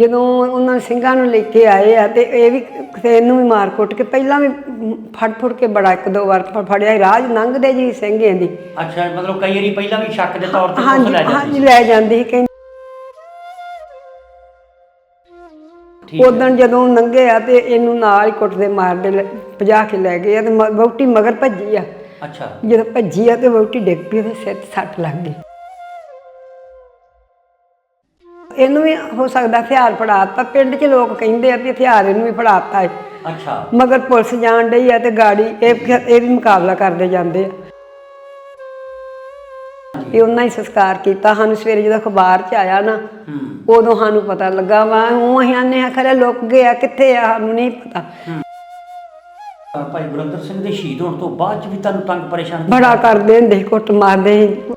ਜਦੋਂ ਉਹਨਾਂ ਨੇ ਸਿੰਘਾਂ ਨੂੰ ਲੈ ਕੇ ਆਏ ਆ ਤੇ ਇਹ ਵੀ ਕਿਸੇ ਇਹਨੂੰ ਵੀ ਮਾਰ ਕੁੱਟ ਕੇ ਪਹਿਲਾਂ ਵੀ ਫੜ ਫੜ ਕੇ ਬੜਾ ਇੱਕ ਦੋ ਵਾਰ ਫੜਿਆ। ਰਾਜ ਲੰਘਦੇ ਜੀ ਸਿੰਘ ਇਹਦੀ ਅੱਛਾ ਮਤਲਬ ਕਈ ਵਾਰੀ ਪਹਿਲਾਂ ਵੀ ਸ਼ੱਕ ਦੇ ਤੌਰ ਤੇ ਲੈ ਜਾਂਦੀ ਹਾਂਜੀ ਲੈ ਜਾਂਦੀ। ਉਦੋਂ ਲੰਘੇ ਆ ਤੇ ਇਹਨੂੰ ਨਾਲ ਹੀ ਕੁੱਟਦੇ ਮਾਰਦੇ ਭਜਾ ਕੇ ਲੈ ਗਏ ਆ ਤੇ ਵਹੁਟੀ ਮਗਰ ਭੱਜੀ ਆ। ਅੱਛਾ। ਜਦੋਂ ਭੱਜੀ ਆ ਤੇ ਵਹੁਟੀ ਡਿੱਗ ਪਈ ਸਿਰ ਤੇ ਸੱਟ ਲੱਗ ਗਈ। ਇਹਨੂੰ ਵੀ ਹੋ ਸਕਦਾ ਹਥਿਆਰ ਫੜਾਤਾ। ਪਿੰਡ 'ਚ ਲੋਕ ਕਹਿੰਦੇ ਆ ਵੀ ਹਥਿਆਰ ਇਹਨੂੰ ਵੀ ਫੜਾਤਾ ਹੈ ਅੱਛਾ। ਮਗਰ ਪੁਲਿਸ ਜਾਣ ਡਈ ਆ ਤੇ ਗਾੜੀ ਇਹ ਇਹ ਵੀ ਮੁਕਾਬਲਾ ਕਰਦੇ ਜਾਂਦੇ ਆ। ਇਹ ਉਹਨਾਂ ਹੀ ਸੰਸਕਾਰ ਕੀਤਾ। ਸਾਨੂੰ ਸਵੇਰੇ ਜਦੋਂ ਅਖਬਾਰ 'ਚ ਆਇਆ ਨਾ ਉਦੋਂ ਸਾਨੂੰ ਪਤਾ ਲੱਗਾ ਵਾ ਉਹ ਅਸੀਂ ਆਨੇ ਆ ਖਰੇ ਲੁੱਕ ਗਿਆ ਕਿੱਥੇ ਆ ਸਾਨੂੰ ਨਹੀਂ ਪਤਾ। ਭਾਈ ਗੁਰਿੰਦਰ ਸਿੰਘ ਦੇ ਸ਼ਹੀਦ ਹੋਣ ਤੋਂ ਬਾਅਦ ਚ ਵੀ ਤੁਹਾਨੂੰ ਤੰਗ ਪਰੇਸ਼ਾਨ? ਬੜਾ ਕਰਦੇ ਹੁੰਦੇ ਸੀ ਕੁੱਟ ਮਾਰਦੇ ਸੀ।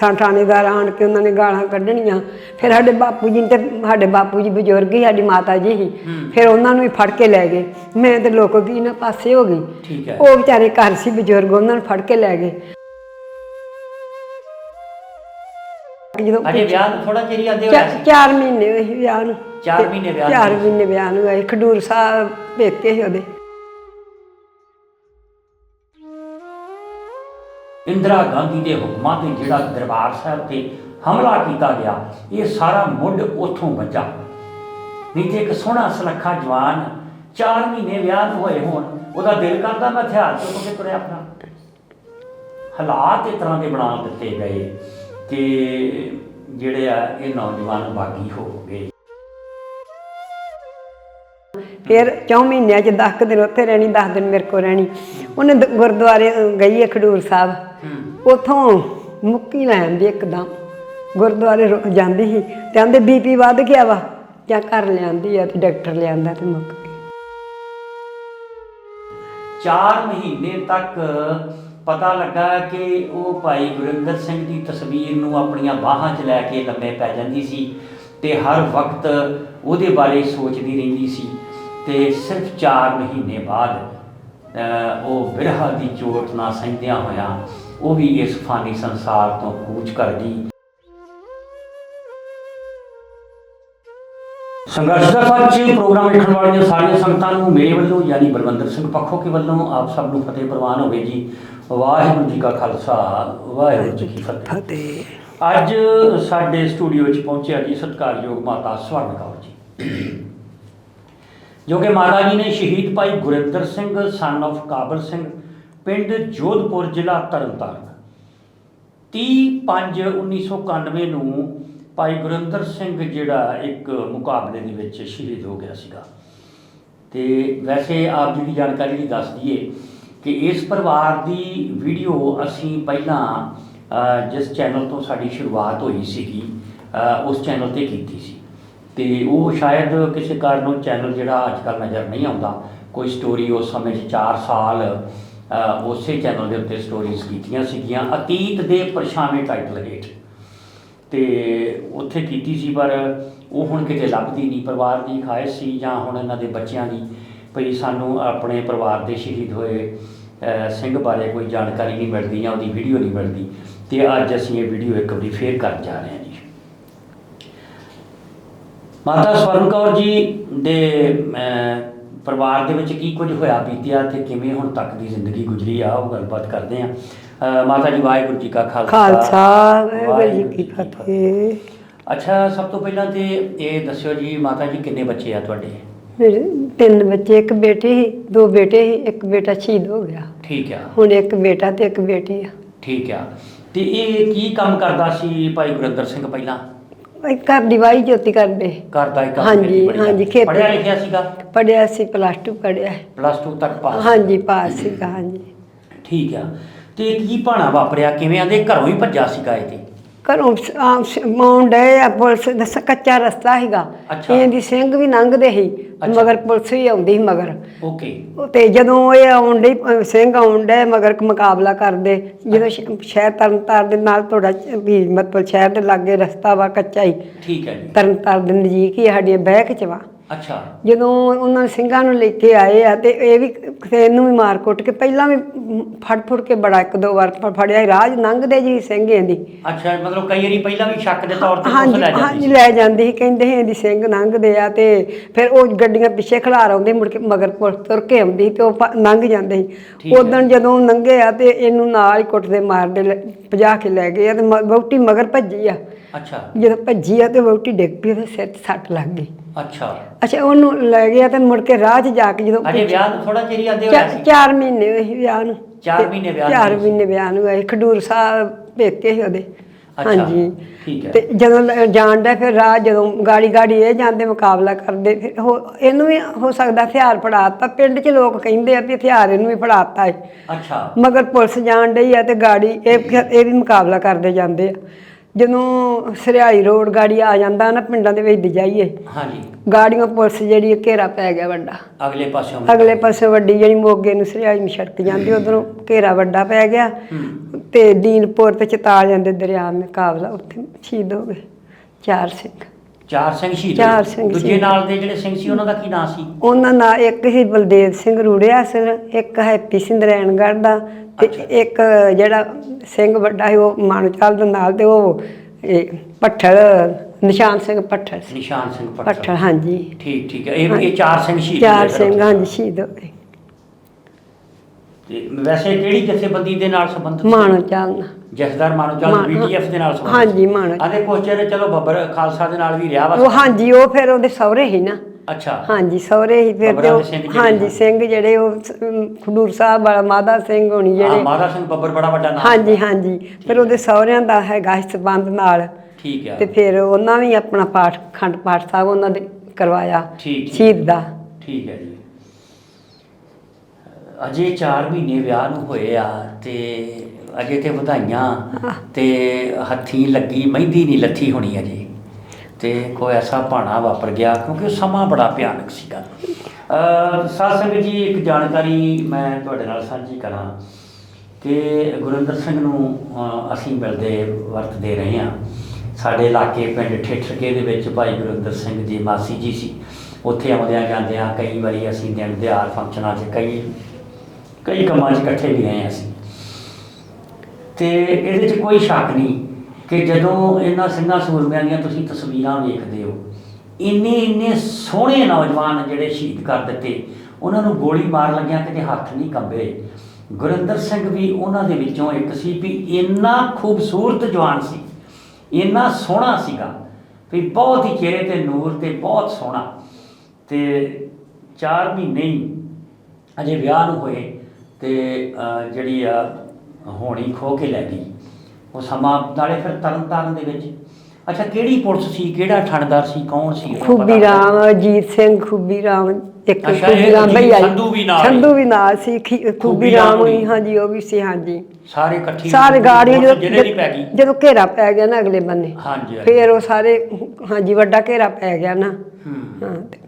ਸਾਂ ਥਾਣੇਦਾਰ ਆਣ ਕੇ ਉਹਨਾਂ ਨੇ ਗਾਲਾਂ ਕੱਢਣੀਆਂ। ਫਿਰ ਸਾਡੇ ਬਾਪੂ ਜੀ ਨੇ ਤੇ ਸਾਡੇ ਬਾਪੂ ਜੀ ਬਜ਼ੁਰਗ ਹੀ ਸਾਡੀ ਮਾਤਾ ਜੀ ਸੀ ਫਿਰ ਉਹਨਾਂ ਨੂੰ ਵੀ ਫੜ ਕੇ ਲੈ ਗਏ। ਮੈਂ ਤੇ ਲੋਕ ਗਈ ਨਾ ਪਾਸੇ ਹੋ ਗਈ। ਹੈ। ਉਹ ਵਿਚਾਰੇ ਘਰ ਸੀ ਬਜ਼ੁਰਗ ਉਹਨਾਂ ਨੂੰ ਫੜ ਕੇ ਲੈ ਗਏ। ਜਦੋਂ ਅਜੇ ਵਿਆਹ ਥੋੜਾ ਚਿਰ ਹੀ ਆਂਦੇ ਹੋਇਆ ਚਾ- ਸੀ। ਚਾਰ ਮਹੀਨੇ ਹੋਏ ਵਿਆਹ ਨੂੰ। ਚਾਰ ਮਹੀਨੇ ਵਿਆਹ ਨੂੰ। ਮਹੀਨੇ ਵਿਆਹ ਹੋਏ। ਖਡੂਰ ਸਾਹਿਬ ਪੇਕੇ ਸੀ ਉਹਦੇ। ਇੰਦਰਾ ਗਾਂਧੀ ਦੇ ਹੁਕਮਾਂ ਤੇ ਜਿਹੜਾ ਦਰਬਾਰ ਸਾਹਿਬ ਤੇ ਹਮਲਾ ਕੀਤਾ ਗਿਆ, ਇਹ ਸਾਰਾ ਮੁੱਢ ਉੱਥੋਂ ਬਚਾ ਨਹੀਂ ਇੱਕ ਸੋਹਣਾ ਸੁਨੱਖਾ ਜਵਾਨ 4 ਮਹੀਨੇ ਵਿਆਹ ਨੂੰ ਹੋਏ ਹੋਣ, ਉਹਦਾ ਦਿਲ ਕਰਦਾ ਮੈਂ ਹਥਿਆਰ ਚੁੱਕ ਕੇ ਤੁਰਿਆ ਆਪਣਾ ਹਾਲਾਤ ਇਸ ਤਰ੍ਹਾਂ ਦੇ ਬਣਾ ਦਿੱਤੇ ਗਏ ਕਿ ਜਿਹੜੇ ਆ, ਇਹ ਨੌਜਵਾਨ ਬਾਗੀ ਹੋ ਗਏ। ਫਿਰ ਚੌ ਮਹੀਨਿਆਂ ਚ 10 ਦਿਨ ਉੱਥੇ ਰਹਿਣੀ 10 ਦਿਨ ਮੇਰੇ ਕੋਲ ਰਹਿਣੀ। ਉਹਨੇ ਗੁਰਦੁਆਰੇ ਗਈ ਹੈ ਖਡੂਰ ਸਾਹਿਬ। ਉਥੋਂ ਮੁੱਕੀ ਲੈ ਆਂਦੀ ਇੱਕਦਮ। ਗੁਰਦੁਆਰੇ ਰੁਕ ਜਾਂਦੀ ਸੀ ਤੇ ਆਂਦੇ ਬੀਪੀ ਵੱਧ ਗਿਆ ਵਾ। ਜਾਂ ਘਰ ਲਿਆਂਦੀ ਆ ਤੇ ਡਾਕਟਰ ਲਿਆਂਦਾ ਤੇ ਮੁੱਕ ਗਈ 4 ਮਹੀਨੇ ਤੱਕ ਪਤਾ ਲੱਗਾ ਕਿ ਉਹ ਭਾਈ ਗੁਰਿੰਦਰ ਸਿੰਘ ਦੀ ਤਸਵੀਰ ਨੂੰ ਆਪਣੀਆਂ ਬਾਹਾਂ 'ਚ ਲੈ ਕੇ ਲੰਮੇ ਪੈ ਜਾਂਦੀ ਸੀ ਤੇ ਹਰ ਵਕਤ ਉਹਦੇ ਬਾਰੇ ਸੋਚਦੀ ਰਹਿੰਦੀ ਸੀ ਤੇ ਸਿਰਫ 4 ਮਹੀਨੇ ਬਾਅਦ ਅਹ, ਉਹ ਬਿਰਹਾ ਦੀ ਚੋਟ ਨਾ ਸਹਿੰਦਿਆਂ ਹੋਇਆਂ ਉਹ ਵੀ ਇਸ ਫਾਨੀ ਸੰਸਾਰ ਤੋਂ ਕੂਚ ਕਰ ਗਈ। ਸੰਘਰਸ਼ ਦਾ ਸੱਚ ਪ੍ਰੋਗਰਾਮ ਵੇਖਣ ਵਾਲੀਆਂ ਸਾਰੀਆਂ ਸੰਗਤਾਂ ਨੂੰ, ਮੇਰੇ ਵੱਲੋਂ ਯਾਨੀ ਬਲਵੰਦਰ ਸਿੰਘ ਪੱਖੋ ਕੇ ਵੱਲੋਂ, ਆਪ ਸਭ ਨੂੰ ਫਤਿਹ ਪ੍ਰਵਾਨ ਹੋਵੇ ਜੀ। ਵਾਹਿਗੁਰੂ ਜੀ ਕਾ ਖਾਲਸਾ, ਵਾਹਿਗੁਰੂ ਜੀ ਕੀ ਫਤਿਹ। ਅੱਜ ਸਾਡੇ ਸਟੂਡੀਓ ਵਿੱਚ ਪਹੁੰਚਿਆ ਜੀ ਸਤਿਕਾਰਯੋਗ ਮਾਤਾ ਸਵਰਨ ਕੌਰ ਜੀ। ਜੋ ਕਿ ਮਾਤਾ ਜੀ ਨੇ ਸ਼ਹੀਦ ਭਾਈ ਗੁਰਿੰਦਰ ਸਿੰਘ ਸਨ ਆਫ ਕਾਬਲ ਸਿੰਘ ਪਿੰਡ ਜੋਧਪੁਰ ਜ਼ਿਲ੍ਹਾ ਤਰਨਤਾਰਨ। 30/5/1991 ਨੂੰ ਭਾਈ ਗੁਰਿੰਦਰ ਸਿੰਘ ਜਿਹੜਾ ਇੱਕ ਮੁਕਾਬਲੇ ਦੇ ਵਿੱਚ ਸ਼ਹੀਦ ਹੋ ਗਿਆ ਸੀਗਾ। ਤੇ ਵੈਸੇ ਆਪ ਜੀ ਦੀ ਜਾਣਕਾਰੀ ਲਈ ਦੱਸ ਦਈਏ ਕਿ ਇਸ ਪਰਿਵਾਰ ਦੀ ਵੀਡੀਓ ਅਸੀਂ ਪਹਿਲਾਂ ਜਿਸ ਚੈਨਲ ਤੋਂ ਸਾਡੀ ਸ਼ੁਰੂਆਤ ਹੋਈ ਸੀਗੀ ਉਸ ਚੈਨਲ ਤੇ ਕੀਤੀ ਸੀ। ਤੇ ਉਹ ਸ਼ਾਇਦ ਕਿਸੇ ਕਾਰਨ ਉਹ ਚੈਨਲ ਜਿਹੜਾ ਅੱਜ ਕੱਲ੍ਹ ਨਜ਼ਰ ਨਹੀਂ ਆਉਂਦਾ, ਕੋਈ ਸਟੋਰੀ ਉਸ ਸਮੇਂ 'ਚ 4 ਸਾਲ ਉਸੇ ਚੈਨਲ ਦੇ ਉੱਤੇ ਸਟੋਰੀਜ਼ ਕੀਤੀਆਂ ਸੀਗੀਆਂ। ਅਤੀਤ ਦੇ ਪਰਛਾਵੇਂ ਟਾਈਟਲ ਹੇਠ ਤੇ ਉੱਥੇ ਕੀਤੀ ਸੀ, ਪਰ ਉਹ ਹੁਣ ਕਿਤੇ ਲੱਭਦੀ ਨਹੀਂ। ਪਰਿਵਾਰ ਦੀ ਖਾਇਸ਼ ਸੀ ਜਾਂ ਹੁਣ ਇਹਨਾਂ ਦੇ ਬੱਚਿਆਂ ਦੀ। ਭਈ ਸਾਨੂੰ ਆਪਣੇ ਪਰਿਵਾਰ ਦੇ ਸ਼ਹੀਦ ਹੋਏ ਸਿੰਘ ਬਾਰੇ ਕੋਈ ਜਾਣਕਾਰੀ ਨਹੀਂ ਮਿਲਦੀ ਜਾਂ ਉਹਦੀ ਵੀਡੀਓ ਨਹੀਂ ਮਿਲਦੀ। ਤੇ ਅੱਜ ਅਸੀਂ ਇਹ ਵੀਡੀਓ ਇੱਕ ਵਾਰੀ ਫੇਰ ਕਰਨ ਜਾ ਰਹੇ ਹਾਂ ਜੀ। ਮਾਤਾ ਸਵਰਨ ਕੌਰ ਜੀ ਦੇ ਪਰਿਵਾਰ ਦੇ ਵਿੱਚ ਕੀ ਕੁਝ ਹੋਇਆ ਬੀਤਿਆ ਤੇ ਕਿਵੇਂ ਹੁਣ ਤੱਕ ਦੀ ਜ਼ਿੰਦਗੀ ਗੁਜ਼ਰੀ ਆ ਉਹ ਗੱਲਬਾਤ ਕਰਦੇ ਆ ਮਾਤਾ ਜੀ ਵਾਹਿਗੁਰੂ ਜੀ ਕਾ ਖਾਲਸਾ। ਖਾਲਸਾ ਵਾਹਿਗੁਰੂ ਜੀ ਕੀ ਫਤਿਹ। ਅੱਛਾ ਸਭ ਤੋਂ ਪਹਿਲਾਂ ਤੇ ਇਹ ਦੱਸਿਓ ਜੀ ਮਾਤਾ ਜੀ ਕਿੰਨੇ ਬੱਚੇ ਆ ਤੁਹਾਡੇ? ਮੇਰੇ ਤਿੰਨ ਬੱਚੇ ਇੱਕ ਬੇਟੀ ਸੀ ਦੋ ਬੇਟੇ ਸੀ ਇੱਕ ਬੇਟਾ ਸ਼ਹੀਦ ਹੋ ਗਿਆ। ਠੀਕ ਆ। ਹੁਣ ਇੱਕ ਬੇਟਾ ਤੇ ਇੱਕ ਬੇਟੀ ਆ। ਠੀਕ ਆ। ਤੇ ਇਹ ਕੀ ਕੰਮ ਕਰਦਾ ਸੀ ਭਾਈ ਗੁਰਿੰਦਰ ਸਿੰਘ ਪਹਿਲਾਂ? ਭਾਈ ਘਰ ਦੀ ਵਾਈ ਜੋਤੀ ਕਰਦੇ। ਕਰਦਾ ਇੱਕ ਹਾਂਜੀ, ਹਾਂਜੀ, ਖੇਤੀ। ਪੜਿਆ ਲਿਖਿਆ ਸੀਗਾ? ਪੜਿਆ ਸੀ ਪਲੱਸ 2 ਪੜਿਆ ਪਲੱਸ 2 ਤੱਕ ਪਾਸ ਹਾਂਜੀ ਪਾਸ ਸੀਗਾ ਹਾਂਜੀ। ਠੀਕ ਆ। ਤੇ ਕੀ ਭਾਣਾ ਵਾਪਰਿਆ? ਕਿਵੇਂ ਆਂਦੇ? ਘਰੋਂ ਹੀ ਭੱਜਾ ਸੀਗਾ ਇਹ ਤੇ? ਘਰੋਂ ਮੌਂਡ ਆ ਪੁਲਿਸ ਦਾ ਸ- ਕੱਚਾ ਰਸਤਾ ਸੀਗਾ। ਅੱਛਾ। ਇਹਦੀ ਸਿੰਘ ਵੀ ਲੰਘਦੇ ਸੀ। ਮਗਰ ਪੁਲਿਸ ਵੀ ਆਉਂਦੀ ਸੀ ਮਗਰ। ਓਕੇ। ਉਹ ਤੇ ਜਦੋਂ ਇਹ ਆਉਣ ਡਈ ਅਹ ਸਿੰਘ ਆਉਣ ਡੇ ਮਗਰ ਮੁਕਾਬਲਾ ਕਰਦੇ ਜਦੋਂ ਸ਼- ਸ਼ਹਿਰ ਤਰਨਤਾਰਨ ਦੇ ਨਾਲ ਥੋੜਾ ਵੀ ਮਤਲਬ ਸ਼ਹਿਰ ਦੇ ਲਾਗੇ ਰਸਤਾ ਵਾ ਕੱਚਾ ਹੀ। ਠੀਕ ਹੈ ਜੀ। ਤਰਨਤਾਰਨ ਦੇ ਨਜ਼ਦੀਕ ਹੀ ਸਾਡੀਆਂ ਬਹਿਕ ਚ ਵਾ। ਅੱਛਾ। ਜਦੋਂ ਉਹਨਾਂ ਨੇ ਸਿੰਘਾਂ ਨੂੰ ਲੈ ਕੇ ਆਏ ਆ ਤੇ ਇਹ ਵੀ ਕਿਸੇ ਨੂੰ ਵੀ ਮਾਰ ਕੁੱਟ ਕੇ ਪਹਿਲਾਂ ਵੀ ਫੜ ਫੜ ਕੇ ਬੜਾ ਇੱਕ ਦੋ ਵਾਰ ਫ- ਫੜਿਆ ਸੀ। ਰਾਜ ਲੰਘਦੇ ਜੀ ਸਿੰਘ ਇਹਦੀ ਅੱਛਾ ਮਤਲਬ ਕਈ ਵਾਰੀ ਪਹਿਲਾਂ ਵੀ ਸ਼ੱਕ ਦੇ ਤੌਰ ਤੇ ਹਾਂਜੀ ਲੈ ਜਾਂਦੀ ਹਾਂਜੀ ਸੀ। ਲੈ ਜਾਂਦੀ ਸੀ। ਕਹਿੰਦੇ ਸੀ ਇਹਦੀ ਸਿੰਘ ਲੰਘਦੇ ਆ ਤੇ ਫਿਰ ਉਹ ਗੱਡੀਆਂ ਪਿੱਛੇ ਖਲਾਰ ਆਉਂਦੇ ਮੁੜ ਕੇ ਮਗਰ ਪੁਲਿਸ ਤੁਰ ਕੇ ਆਉਂਦੀ ਸੀ ਤੇ ਉਹ ਪ- ਲੰਘ ਜਾਂਦੇ ਠੀਕ ਸੀ ਹੈ। ਉਦੋਂ ਜਦੋਂ ਲੰਘੇ ਆ ਤੇ ਇਹਨੂੰ ਨਾਲ ਹੀ ਕੁੱਟਦੇ ਮਾਰਦੇ ਲੈ- ਭਜਾ ਕੇ ਲੈ ਗਏ ਆ ਤੇ ਮ- ਵਹੁਟੀ ਮਗਰ ਭੱਜੀ ਆ। ਅੱਛਾ। ਜਦੋਂ ਭੱਜੀ ਆ ਤੇ ਵਹੁਟੀ ਡਿੱਗ ਪਈ ਉਹਦੇ ਸਿਰ 'ਚ ਸੱਟ ਲੱਗ ਗਈ। ਅੱਛਾ। ਅੱਛਾ ਉਹਨੂੰ ਲੈ ਗਿਆ ਤੇ ਮੁੜ ਕੇ ਰਾਹ 'ਚ ਜਾ ਕੇ ਜਦੋਂ ਅਜੇ ਵਿਆਹ ਨੂੰ ਥੋੜਾ ਚਿਰ ਹੀ ਆਦੇ ਹੋਇਆ ਸੀ। ਚਾਰ ਮਹੀਨੇ ਹੋਏ ਸੀ ਵਿਆਹ ਨੂੰ। ਚਾਰ ਤੇ ਮਹੀਨੇ ਵਿਆਹ ਨੂੰ ਚਾਰ ਹੋਏ ਸੀ। ਮਹੀਨੇ ਵਿਆਹ ਨੂੰ ਹੋਏ ਖਡੂਰ ਸਾਹਿਬ ਪੇਕੇ ਸੀ ਉਹਦੇ। ਹਾਂਜੀ। ਠੀਕ ਹੈ। ਤੇ ਜਦੋਂ ਲ- ਜਾਣ ਦਾ ਫਿਰ ਰਾਹ ਜਦੋਂ ਗਾੜੀ ਗਾੜੀ ਇਹ ਜਾਂਦੇ ਮੁਕਾਬਲਾ ਕਰਦੇ ਫਿਰ ਇਹਨੂੰ ਵੀ ਹੋ ਸਕਦਾ ਹਥਿਆਰ ਫੜਾਤਾ ਪਿੰਡ 'ਚ ਲੋਕ ਕਹਿੰਦੇ ਆ ਵੀ ਹਥਿਆਰ ਇਹਨੂੰ ਵੀ ਫੜਾਤਾ ਹੈ ਅੱਛਾ। ਮਗਰ ਪੁਲਿਸ ਜਾਣ ਡਈ ਆ ਤੇ ਗਾੜੀ ਇਹ ਇਹ ਵੀ ਮੁਕਾਬਲਾ ਕਰਦੇ ਜਾਂਦੇ ਆ। ਜਦੋਂ ਸਰਿਆਈ ਰੋਡ ਗਾੜੀ ਆ ਜਾਂਦਾ ਨਾ ਪਿੰਡਾਂ ਦੇ ਵਿੱਚ ਦੀ ਜਾਈਏ ਹਾਂਜੀ। ਗਾੜੀਆਂ ਪੁਲਿਸ ਜਿਹੜੀ ਘੇਰਾ ਪੈ ਗਿਆ ਵੱਡਾ। ਅਗਲੇ ਪਾਸਿਓਂ ਅਗਲੇ ਪਾਸੇ ਵੱਡੀ ਜਿਹੜੀ ਮੋਗੇ ਨੂੰ ਸਰਿਆਈ ਨੂੰ ਛੜਕ ਜਾਂਦੀ ਉਧਰੋਂ ਘੇਰਾ ਵੱਡਾ ਪੈ ਗਿਆ। ਤੇ ਦੀਨਪੁਰ ਤੇ ਚਤਾਲ ਜਾਂਦੇ ਦਰਿਆ ਮੁਕਾਬਲਾ ਉੱਥੇ ਸ਼ਹੀਦ ਹੋ ਗਏ ਚਾਰ ਸਿੰਘ ਚਾਰ ਸਿੰਘ ਸ਼ਹੀਦ ਚਾਰ ਹੋਏ। ਸਿੰਘ ਦੂਜੇ ਸ਼ਹੀਦ। ਨਾਲ ਦੇ ਜਿਹੜੇ ਸਿੰਘ ਸੀ ਉਹਨਾਂ ਦਾ ਕੀ ਨਾਂ ਸੀ ਉਹਨਾਂ ਦਾ ਇੱਕ ਸੀ ਬਲਦੇਵ ਸਿੰਘ ਰੂੜਿਆ ਸਿੰਘ ਇੱਕ ਹੈਪੀ ਸਿੰਦਰੈਣਗੜ੍ਹ ਦਾ ਤੇ ਅੱਛਾ। ਇੱਕ ਜਿਹੜਾ ਸਿੰਘ ਵੱਡਾ ਸੀ ਉਹ ਮਾਨੋਚਾਲ ਦੇ ਨਾਲ ਤੇ ਉਹ ਇਹ ਪੱਠਲ ਨਿਸ਼ਾਨ ਸਿੰਘ ਪੱਠਲ ਸੀ ਨਿਸ਼ਾਨ ਸਿੰਘ ਪੱਠਲ ਪੱਠਲ ਹਾਂਜੀ ਠੀਕ ਠੀਕ ਹੈ ਇਹ ਇਹ ਚਾਰ ਸਿੰਘ ਸ਼ਹੀਦ ਚਾਰ ਹੋਏ ਫਿਰ ਸਿੰਘ ਉੱਥੇ। ਹਾਂਜੀ ਸ਼ਹੀਦ ਹੋ ਗਏ ਤੇ ਵੈਸੇ ਕਿਹੜੀ ਜਥੇਬੰਦੀ ਦੇ ਨਾਲ ਸੰਬੰਧਿਤ? ਮਾਨੋਚਾਲ ਨਾਲ। ਜਥੇਦਾਰ ਮਾਨ- ਬੀਟੀਐਫ ਦੇ ਨਾਲ ਸੰਬੰਧਿਤ ਹਾਂਜੀ, ਮਾਨੋ- ਆਦੇ ਕੁਛ ਚਿਰ ਚਲੋ ਬੱਬਰ ਖਾਲਸਾ ਦੇ ਨਾਲ ਵੀ ਰਿਹਾ ਵਾ। ਉਹ ਹਾਂਜੀ ਉਹ ਫਿਰ ਉਹਦੇ ਸਹੁਰੇ ਸੀ ਨਾ। ਅੱਛਾ। ਹਾਂਜੀ ਸਹੁਰੇ ਹੀ ਫਿਰ ਤੇ ਸਿੰਘ ਜਿਹੜੇ ਹਾਂਜੀ ਹਨ। ਸਿੰਘ ਜਿਹੜੇ ਉਹ ਸ- ਅਮ ਖਡੂਰ ਸਾਹਿਬ ਵਾਲਾ ਮਾਦਾ ਸਿੰਘ ਹੋਣੀ ਹਾਂ ਜਿਹੜੇ ਮਾਦਾ ਸਿੰਘ ਬੱਬਰ ਬੜਾ ਵੱਡਾ ਨਾਮ ਹਾਂਜੀ ਹਾਂਜੀ। ਫਿਰ ਉਹਦੇ ਸਹੁਰਿਆਂ ਦਾ ਹੈਗਾ ਸੀ ਸੰਬੰਧ ਨਾਲ। ਠੀਕ ਹੈ। ਤੇ ਫਿਰ ਉਹਨਾਂ ਵੀ ਆਪਣਾ ਪਾਠ ਖੰਡ ਪਾਠ ਸਾਹਿਬ ਉਹਨਾਂ ਦੇ ਕਰਵਾਇਆ। ਠੀਕ, ਠੀਕ। ਸ਼ਹੀਦ ਦਾ। ਠੀਕ ਹੈ ਜੀ। ਅਜੇ 4 ਮਹੀਨੇ ਵਿਆਹ ਨੂੰ ਹੋਏ ਆ ਤੇ ਅਜੇ ਤੇ ਵਧਾਈਆਂ ਤੇ ਹੱਥੀਂ ਲੱਗੀ, ਮਹਿੰਦੀ ਨਹੀਂ ਲੱਥੀ ਹੋਣੀ ਅਜੇ। ਤੇ ਕੋਈ ਐਸਾ ਭਾਣਾ ਵਾਪਰ ਗਿਆ ਕਿਉਂਕਿ ਉਹ ਸਮਾਂ ਬੜਾ ਭਿਆਨਕ ਸੀਗਾ। ਅ, ਸਾਧ ਜੀ, ਇੱਕ ਜਾਣਕਾਰੀ ਮੈਂ ਤੁਹਾਡੇ ਨਾਲ ਸਾਂਝੀ ਕਰਾਂ ਕਿ ਗੁਰਿੰਦਰ ਸਿੰਘ ਨੂੰ ਅਸੀਂ ਮਿਲਦੇ ਵਰਤਦੇ ਰਹੇ ਹਾਂ। ਸਾਡੇ ਇਲਾਕੇ ਪਿੰਡ ਠੇਠਰਕੇ ਦੇ ਵਿੱਚ ਭਾਈ ਗੁਰਿੰਦਰ ਸਿੰਘ ਜੀ ਮਾਸੀ ਜੀ ਸੀ। ਉੱਥੇ ਆਉਂਦਿਆਂ ਜਾਂਦਿਆਂ ਕਈ ਵਾਰੀ ਅਸੀਂ ਦਿਨ ਦਿਹਾੜ ਫੰਕਸ਼ਨਾਂ 'ਚ ਕਈ ਕਈ ਕੰਮਾਂ 'ਚ ਇਕੱਠੇ ਵੀ ਰਹੇ ਅਸੀਂ। ਤੇ ਇਹਦੇ 'ਚ ਕੋਈ ਸ਼ੱਕ ਨਹੀਂ ਕਿ ਜਦੋਂ ਇਹਨਾਂ ਸਿੰਘਾਂ ਸੂਰਮਿਆਂ ਦੀਆਂ ਤੁਸੀਂ ਤਸਵੀਰਾਂ ਵੇਖਦੇ ਹੋ, ਇੰਨੇ ਇੰਨੇ ਸੋਹਣੇ ਨੌਜਵਾਨ ਜਿਹੜੇ ਸ਼ਹੀਦ ਕਰ ਦਿੱਤੇ, ਉਹਨਾਂ ਨੂੰ ਗੋਲੀ ਮਾਰ ਲੱਗਿਆ ਕਿਤੇ ਹੱਥ ਨਹੀਂ ਕੰਬੇ। ਗੁਰਿੰਦਰ ਸਿੰਘ ਵੀ ਉਹਨਾਂ ਦੇ ਵਿੱਚੋਂ ਇੱਕ ਸੀ ਵੀ ਇੰਨਾ ਖੂਬਸੂਰਤ ਜਵਾਨ ਸੀ, ਇੰਨਾ ਸੋਹਣਾ ਸੀਗਾ ਵੀ ਬਹੁਤ ਹੀ ਚਿਹਰੇ ਤੇ ਨੂਰ ਤੇ ਬਹੁਤ ਸੋਹਣਾ। ਤੇ 4 ਮਹੀਨੇ ਹੀ ਅਜੇ ਵਿਆਹ ਨੂੰ ਹੋਏ ਤੇ ਜਿਹੜੀ ਆ ਹੋਣੀ ਖੋ ਕੇ ਲੈ ਗਈ। ਉਹ ਸਮਾਂ ਨਾਲੇ ਫਿਰ ਤਰਨ ਤਾਰਨ ਦੇ ਵਿੱਚ। ਅੱਛਾ ਕਿਹੜੀ ਪੁਲਿਸ ਸੀ? ਕਿਹੜਾ ਥਾਣੇਦਾਰ ਸੀ? ਕੌਣ ਸੀ? ਉਹਦਾ ਖੂਬੀ? ਰਾਮ ਅਜੀਤ ਸਿੰਘ ਖੂਬੀ ਰਾਮ ਇੱਕ ਅੱਛਾ, ਖੂਬੀ ਇਹ ਰਾਮ ਭਈਆ ਜੀ। ਸੰਧੂ ਵੀ ਨਾਲ ਸੰਧੂ ਵੀ ਨਾਲ ਸੀ ਖੀ- ਖੂਬੀ ਖੂਬੀ ਰਾਮ ਰਾਮ ਵੀ। ਵੀ ਹਾਂਜੀ ਉਹ ਵੀ ਸੀ ਹਾਂਜੀ। ਸਾਰੇ ਇਕੱਠੀ ਸਾਰੇ ਗਾੜੀਆਂ ਪੁਲਿਸ ਜਿਹੜੇ ਦੀ ਪੈ ਗਈ। ਜਦੋਂ ਘੇਰਾ ਪੈ ਗਿਆ ਨਾ ਅਗਲੇ ਬੰਨੇ। ਹਾਂਜੀ ਹਾਂਜੀ। ਫਿਰ ਉਹ ਸਾਰੇ ਹਾਂਜੀ ਵੱਡਾ ਘੇਰਾ ਪੈ ਗਿਆ ਨਾ। ਹੂੰ। ਹਾਂ ਤੇ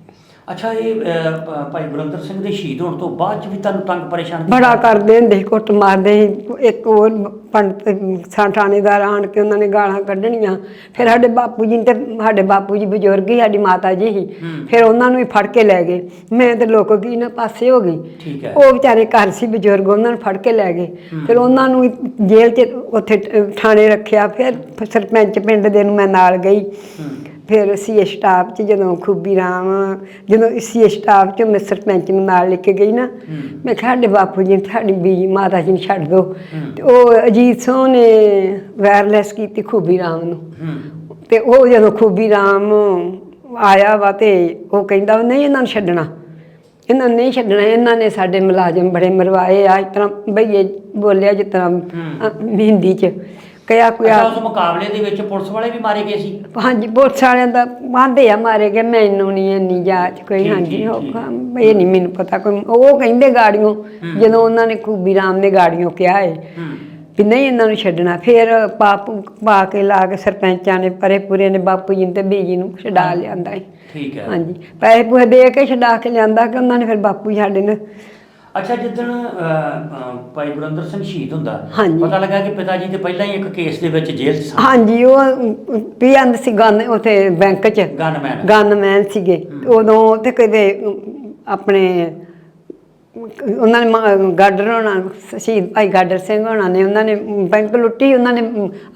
ਅੱਛਾ ਇਹ ਅਹ, ਭਾਈ ਗੁਰਿੰਦਰ ਸਿੰਘ ਦੇ ਸ਼ਹੀਦ ਹੋਣ ਤੋਂ ਬਾਅਦ ਚ ਵੀ ਤੁਹਾਨੂੰ ਤੰਗ ਪਰੇਸ਼ਾਨ? ਬੜਾ ਕਰਦੇ ਹੁੰਦੇ ਸੀ, ਕੁੱਟ ਮਾਰਦੇ ਸੀ। ਇੱਕ ਹੋਰ ਪੰਡਤ ਸਾਂ ਥਾਣੇਦਾਰ ਆਣ ਕੇ ਉਹਨਾਂ ਨੇ ਗਾਲਾਂ ਕੱਢਣੀਆਂ। ਫਿਰ ਸਾਡੇ ਬਾਪੂ ਜੀ ਨੇ ਤੇ ਸਾਡੇ ਬਾਪੂ ਜੀ ਬਜ਼ੁਰਗ ਹੀ ਸਾਡੀ ਮਾਤਾ ਜੀ ਸੀ। ਹੂੰ। ਫਿਰ ਉਹਨਾਂ ਨੂੰ ਵੀ ਫੜ ਕੇ ਲੈ ਗਏ। ਮੈਂ ਤੇ ਲੋਕ ਕੀ ਨਾ ਪਾਸੇ ਹੋ ਗਈ। ਠੀਕ ਹੈ। ਉਹ ਵਿਚਾਰੇ ਘਰ ਸੀ ਬਜ਼ੁਰਗ ਉਹਨਾਂ ਨੂੰ ਫੜ ਕੇ ਲੈ ਗਏ। ਫਿਰ ਉਹਨਾਂ ਨੂੰ ਵੀ ਜੇਲ੍ਹ 'ਚ ਉੱਥੇ ਥਾਣੇ ਰੱਖਿਆ। ਫਿਰ ਸਰਪੰਚ ਪਿੰਡ ਦੇ ਨੂੰ ਮੈਂ ਨਾਲ ਗਈ। ਹੂੰ। ਫਿਰ ਸੀ ਸਟਾਫ 'ਚ ਜਦੋਂ ਖੂਬੀ ਰਾਮ ਜਦੋਂ ਸੀ ਸਟਾਫ 'ਚ ਮੈਂ ਸਰਪੰਚ ਨੂੰ ਨਾਲ ਲੈ ਕੇ ਗਈ ਨਾ। ਮੈਂ ਕਿਹਾ ਸਾਡੇ ਬਾਪੂ ਜੀ ਸਾਡੀ ਬੀਜੀ ਮਾਤਾ ਜੀ ਨੂੰ ਛੱਡ ਦਿਓ। ਹੂੰ। ਤੇ ਉਹ ਅਜੀਤ ਸਿੰਘ ਨੇ ਵਾਇਰਲੈਸ ਕੀਤੀ ਖੂਬੀ ਰਾਮ ਨੂੰ। ਤੇ ਉਹ ਜਦੋਂ ਖੂਬੀ ਰਾਮ ਆਇਆ ਵਾ ਤੇ ਉਹ ਕਹਿੰਦਾ ਵੀ ਨਹੀਂ ਇਹਨਾਂ ਨੂੰ ਛੱਡਣਾ। ਇਹਨਾਂ ਨੂੰ ਨਹੀਂ ਛੱਡਣਾ। ਇਹਨਾਂ ਨੇ ਸਾਡੇ ਮੁਲਾਜ਼ਮ ਬੜੇ ਮਰਵਾਏ ਆ। ਇਸ ਤਰ੍ਹਾਂ ਬਈਏ ਬੋਲਿਆ ਜਿਸ ਤਰ੍ਹਾਂ ਹਿੰਦੀ ਚ। ਕਿਆ ਅੱਛਾ ਕੁਆ ਉਸ ਮੁਕਾਬਲੇ ਦੇ ਵਿੱਚ ਪੁਲਿਸ ਵਾਲੇ ਵੀ ਮਾਰੇ ਗਏ ਸੀ? ਹਾਂਜੀ ਪੁਲਿਸ ਵਾਲਿਆਂ ਦਾ ਆਂਦੇ ਆ ਮਾਰੇ ਗਏ ਮੈਨੂੰ ਨਹੀਂ ਇੰਨੀ ਜਾਂਚ ਕੋਈ ਹਾਂਜੀ ਉਹ। ਕੰਮ- ਇਹ ਨਹੀਂ ਮੈਨੂੰ ਪਤਾ ਕੋਈ ਉਹ ਕਹਿੰਦੇ ਗਾੜੀਆਂ ਜਦੋਂ ਉਹਨਾਂ ਨੇ ਖੂਬੀ ਰਾਮ ਨੇ ਗਾੜੀਆਂ ਕਿਹਾ ਏ ਹੂੰ। ਵੀ ਨਹੀਂ ਇਹਨਾਂ ਨੂੰ ਛੱਡਣਾ ਫਿਰ ਪਾਪੂ ਪਾ ਕੇ ਲਾ ਕੇ ਸਰਪੰਚਾਂ ਨੇ ਪਰੇ ਪੂਰੇ ਨੇ ਬਾਪੂ ਜੀ ਨੂੰ ਤੇ ਬੀਜੀ ਨੂੰ ਛਡਾ ਲਿਆਂਦਾ ਏ। ਠੀਕ ਹੈ। ਹਾਂਜੀ ਪੈਸੇ ਪੂਸੇ ਦੇ ਕੇ ਛਡਾ ਕੇ ਲਿਆਂਦਾ ਕਿ ਉਹਨਾਂ ਨੇ ਫਿਰ ਬਾਪੂ ਜੀ ਸਾਡੇ ਨੇ ਅੱਛਾ ਜਿੱਦਣ ਭਾਈ ਗੁਰਿੰਦਰ ਸਿੰਘ ਸ਼ਹੀਦ ਹੁੰਦਾ ਹਾਂਜੀ। ਪਤਾ ਲੱਗਾ ਕਿ ਪਿਤਾ ਜੀ ਤੇ ਪਹਿਲਾਂ ਹੀ ਇੱਕ ਕੇਸ ਦੇ ਵਿੱਚ ਜੇਲ੍ਹ 'ਚ ਸਨ। ਹਾਂਜੀ ਉਹ ਪੀਐਨ ਸੀ ਗਨ ਉਥੇ ਬੈਂਕ 'ਚ। ਗਨਮੈਨ। ਗਨਮੈਨ ਸੀਗੇ। ਉਦੋਂ ਤੇ ਕਿਤੇ ਆਪਣੇ ਉਹਨਾਂ ਨੇ ਮ- ਗਾਡਰ ਹੋਣਾ ਸ਼ਹੀਦ ਭਾਈ ਗਾਡਰ ਸਿੰਘ ਹੋਣਾ ਨੇ ਉਹਨਾਂ ਨੇ ਬੈਂਕ ਲੁੱਟੀ ਉਹਨਾਂ ਨੇ